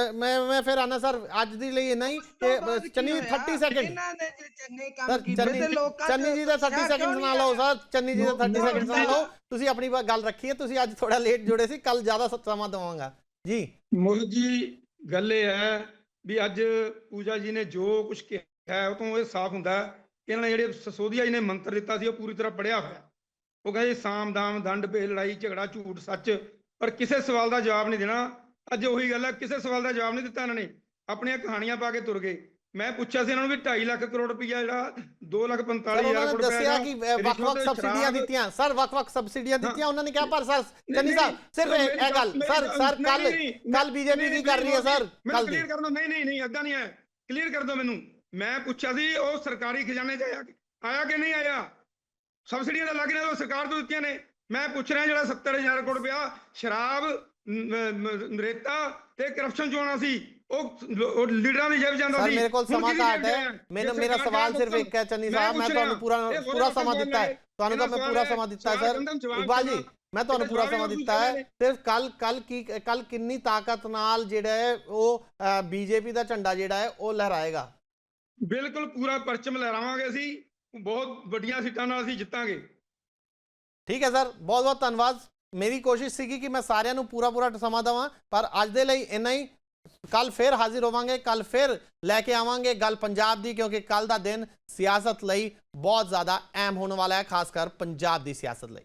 ਅ, ਮੈਂ ਮੈਂ ਫਿਰ ਆਣਾ ਸਰ ਅੱਜ ਦੀ ਲਈ ਇੰਨਾ ਹੀ ਉਸ ਤੋਂ ਚੰਨੀ ਜੀ ਹੋਇਆ? 30 ਸੈਕਿੰਡ ਇਹਨਾਂ ਨੇ ਜੇ ਚੰਗੇ ਕੰਮ ਸਰ ਕੀਤੇ ਚੰਨੀ ਤੇ ਲੋਕਾਂ ਚੰਨੀ ਜੀ ਦਾ 30 ਉਤਸ਼ਾਹ ਸੈਕਿੰਡ ਸੁਣਾ ਨਹੀਂ ਲਓ? ਸਰ ਚੰਨੀ ਜੀ ਦਾ 30 ਨੋ- ਸੈਕਿੰਡ ਸੁਣਾ ਲਓ। ਤੁਸੀਂ ਆਪਣੀ ਗੱਲ ਰੱਖੀ ਹੈ ਤੁਸੀਂ ਅੱਜ ਥੋੜਾ ਲੇਟ ਜੁੜੇ ਸੀ ਕੱਲ ਜ਼ਿਆਦਾ ਸਮਾਂ ਦਵਾਂਗਾ। ਜੀ। ਮੋਹਿਤ ਜੀ ਗੱਲ ਇਹ ਹੈ ਵੀ ਅੱਜ ਪੂਜਾ ਜੀ ਨੇ ਜੋ ਕੁਝ ਕਿਹਾ ਉਹ ਤੋਂ ਇਹ ਸਾਫ਼ ਹੁੰਦਾ ਹੈ ਕਿ ਇਹਨਾਂ ਨੇ ਜਿਹੜੇ ਸਸੋਦੀਆ ਜੀ ਨੇ ਮੰਤਰ ਦਿੱਤਾ ਸੀ ਉਹ ਪੂਰੀ ਤਰ੍ਹਾਂ ਪੜਿਆ ਹੋਇਆ। ਉਹ ਕਹਿੰਦੇ ਸਾਮ ਦਾਮ ਦੰਡ ਭੇਦ ਲੜਾਈ ਝਗੜਾ ਝੂਠ ਸੱਚ। ਪਰ ਕਿਸੇ ਸਵਾਲ ਦਾ ਜਵਾਬ ਨਹੀਂ ਦੇਣਾ। ਅੱਜ ਉਹੀ ਗੱਲ ਹੈ ਕਿਸੇ ਸਵਾਲ ਦਾ ਜਵਾਬ ਨਹੀਂ ਦਿੱਤਾ ਇਹਨਾਂ ਨੇ। ਆਪਣੀਆਂ ਕਹਾਣੀਆਂ ਪਾ ਕੇ ਤੁਰ ਗਏ। ਮੈਂ ਪੁੱਛਿਆ ਸੀ ਇਹਨਾਂ ਨੂੰ ਵੀ 2.5 ਲੱਖ ਕਰੋੜ ਰੁਪਈਆ ਜਿਹੜਾ 2 ਲੱਖ ਸਰ 45 ਉਹਨਾਂ ਹਜ਼ਾਰ ਕਰੋੜ ਦੱਸਿਆ ਰੁਪਇਆ ਕਿ ਵੱਖ-ਵੱਖ ਸਬਸਿਡੀਆਂ ਦਿੱਤੀਆਂ। ਸਰ ਵੱਖ-ਵੱਖ ਸਬਸਿਡੀਆਂ ਦਿੱਤੀਆਂ ਉਹਨਾਂ ਨੇ ਕਿਹਾ ਪਰ ਸਰ ਚੰਨੀ ਸਾਹਿਬ ਸਿਰਫ ਸਰ, ਇਹ ਗੱਲ ਸਰ ਸਰ ਕੱਲ ਕੱਲ ਬੀਜੇਪੀ ਕੀ ਕਰ ਰਹੀ ਹੈ ਸਰ ਮੈਨੂੰ ਕੱਲ ਕਲੀਅਰ ਕਰ ਦਿਓ ਨਹੀਂ ਨਹੀਂ ਨਹੀਂ ਏਦਾਂ ਨਹੀਂ ਹੈ। ਕਲੀਅਰ ਕਰ ਦਿਓ ਮੈਨੂੰ। ਮੈਂ ਪੁੱਛਿਆ ਸੀ ਉਹ ਸਰਕਾਰੀ ਖਜ਼ਾਨੇ 'ਚ ਆਇਆ ਕਿ- ਆਇਆ ਕਿ ਨਹੀਂ ਆਇਆ? ਸਬਸਿਡੀਆਂ ਤਾਂ ਲੱਗ ਰਹੀਆਂ ਉਹ ਸਰਕਾਰ ਤੋਂ ਦਿੱਤੀਆਂ ਨੇ। ਮੈਂ ਪੁੱਛ ਰਿਹਾ ਜਿਹੜਾ 70000 ਕਰੋੜ ਰੁਪਇਆ ਸ਼ਰਾਬ ਨਰੇਤਾ ਤੇ ਕਰਪਸ਼ਨ ਚੋਂ ਆਉਣਾ ਸੀ ਉਹ ਲੀਡਰਾਂ ਦੀ ਜੇਬ ਜਾਂਦਾ ਸੀ। ਮੇਰੇ ਕੋਲ ਸਮਾਂ ਘੱਟ ਹੈ। ਆਇਆ? ਮੇਰਾ ਸਵਾਲ ਸਿਰਫ ਇੱਕ ਹੈ ਚੰਨੀ ਸਾਹਿਬ ਮੈਂ ਤੁਹਾਨੂੰ ਪੂਰਾ ਪੂਰਾ ਸਮਾਂ ਦਿੱਤਾ ਹੈ। ਤੁਹਾਨੂੰ ਤਾਂ ਮੈਂ ਪੂਰਾ ਸਮਾਂ ਦਿੱਤਾ ਸਰ ਇਕਬਾਲ ਜੀ। ਮੈਂ ਤੁਹਾਨੂੰ ਪੂਰਾ ਸਮਾਂ ਦਿੱਤਾ ਹੈ। ਸਿਰਫ ਕੱਲ ਕੱਲ ਕੀ ਕੱਲ ਕਿੰਨੀ ਤਾਕਤ ਨਾਲ ਜਿਹੜਾ ਹੈ ਉਹ ਬੀਜੇਪੀ ਦਾ ਝੰਡਾ ਜਿਹੜਾ ਹੈ ਉਹ ਲਹਿਰਾਏਗਾ? ਬਿਲਕੁਲ ਪੂਰਾ ਪਰਚਮ ਲਹਿਰਾਵਾਂਗੇ ਅਸੀਂ। ਬਹੁਤ ਵੱਡੀਆਂ ਸੀਟਾਂ ਨਾਲ ਅਸੀਂ ਜਿੱਤਾਂਗੇ। ਠੀਕ ਹੈ ਸਰ, ਬਹੁਤ ਬਹੁਤ ਧੰਨਵਾਦ। ਮੇਰੀ ਕੋਸ਼ਿਸ਼ ਸੀਗੀ ਕਿ ਮੈਂ ਸਾਰਿਆਂ ਨੂੰ ਪੂਰਾ ਪੂਰਾ ਸਮਾਂ ਦੇਵਾਂ, ਪਰ ਅੱਜ ਦੇ ਲਈ ਇੰਨਾ ਹੀ। ਕੱਲ ਫਿਰ ਹਾਜ਼ਰ ਹੋਵਾਂਗੇ ਕੱਲ ਫਿਰ ਲੈ ਕੇ ਆਵਾਂਗੇ ਗੱਲ ਪੰਜਾਬ ਦੀ, ਕਿਉਂਕਿ ਕੱਲ ਦਾ ਦਿਨ ਸਿਆਸਤ ਲਈ ਬਹੁਤ ਜ਼ਿਆਦਾ ਅਹਿਮ ਹੋਣ ਵਾਲਾ ਹੈ, ਖਾਸ ਕਰ ਪੰਜਾਬ ਦੀ ਸਿਆਸਤ ਲਈ।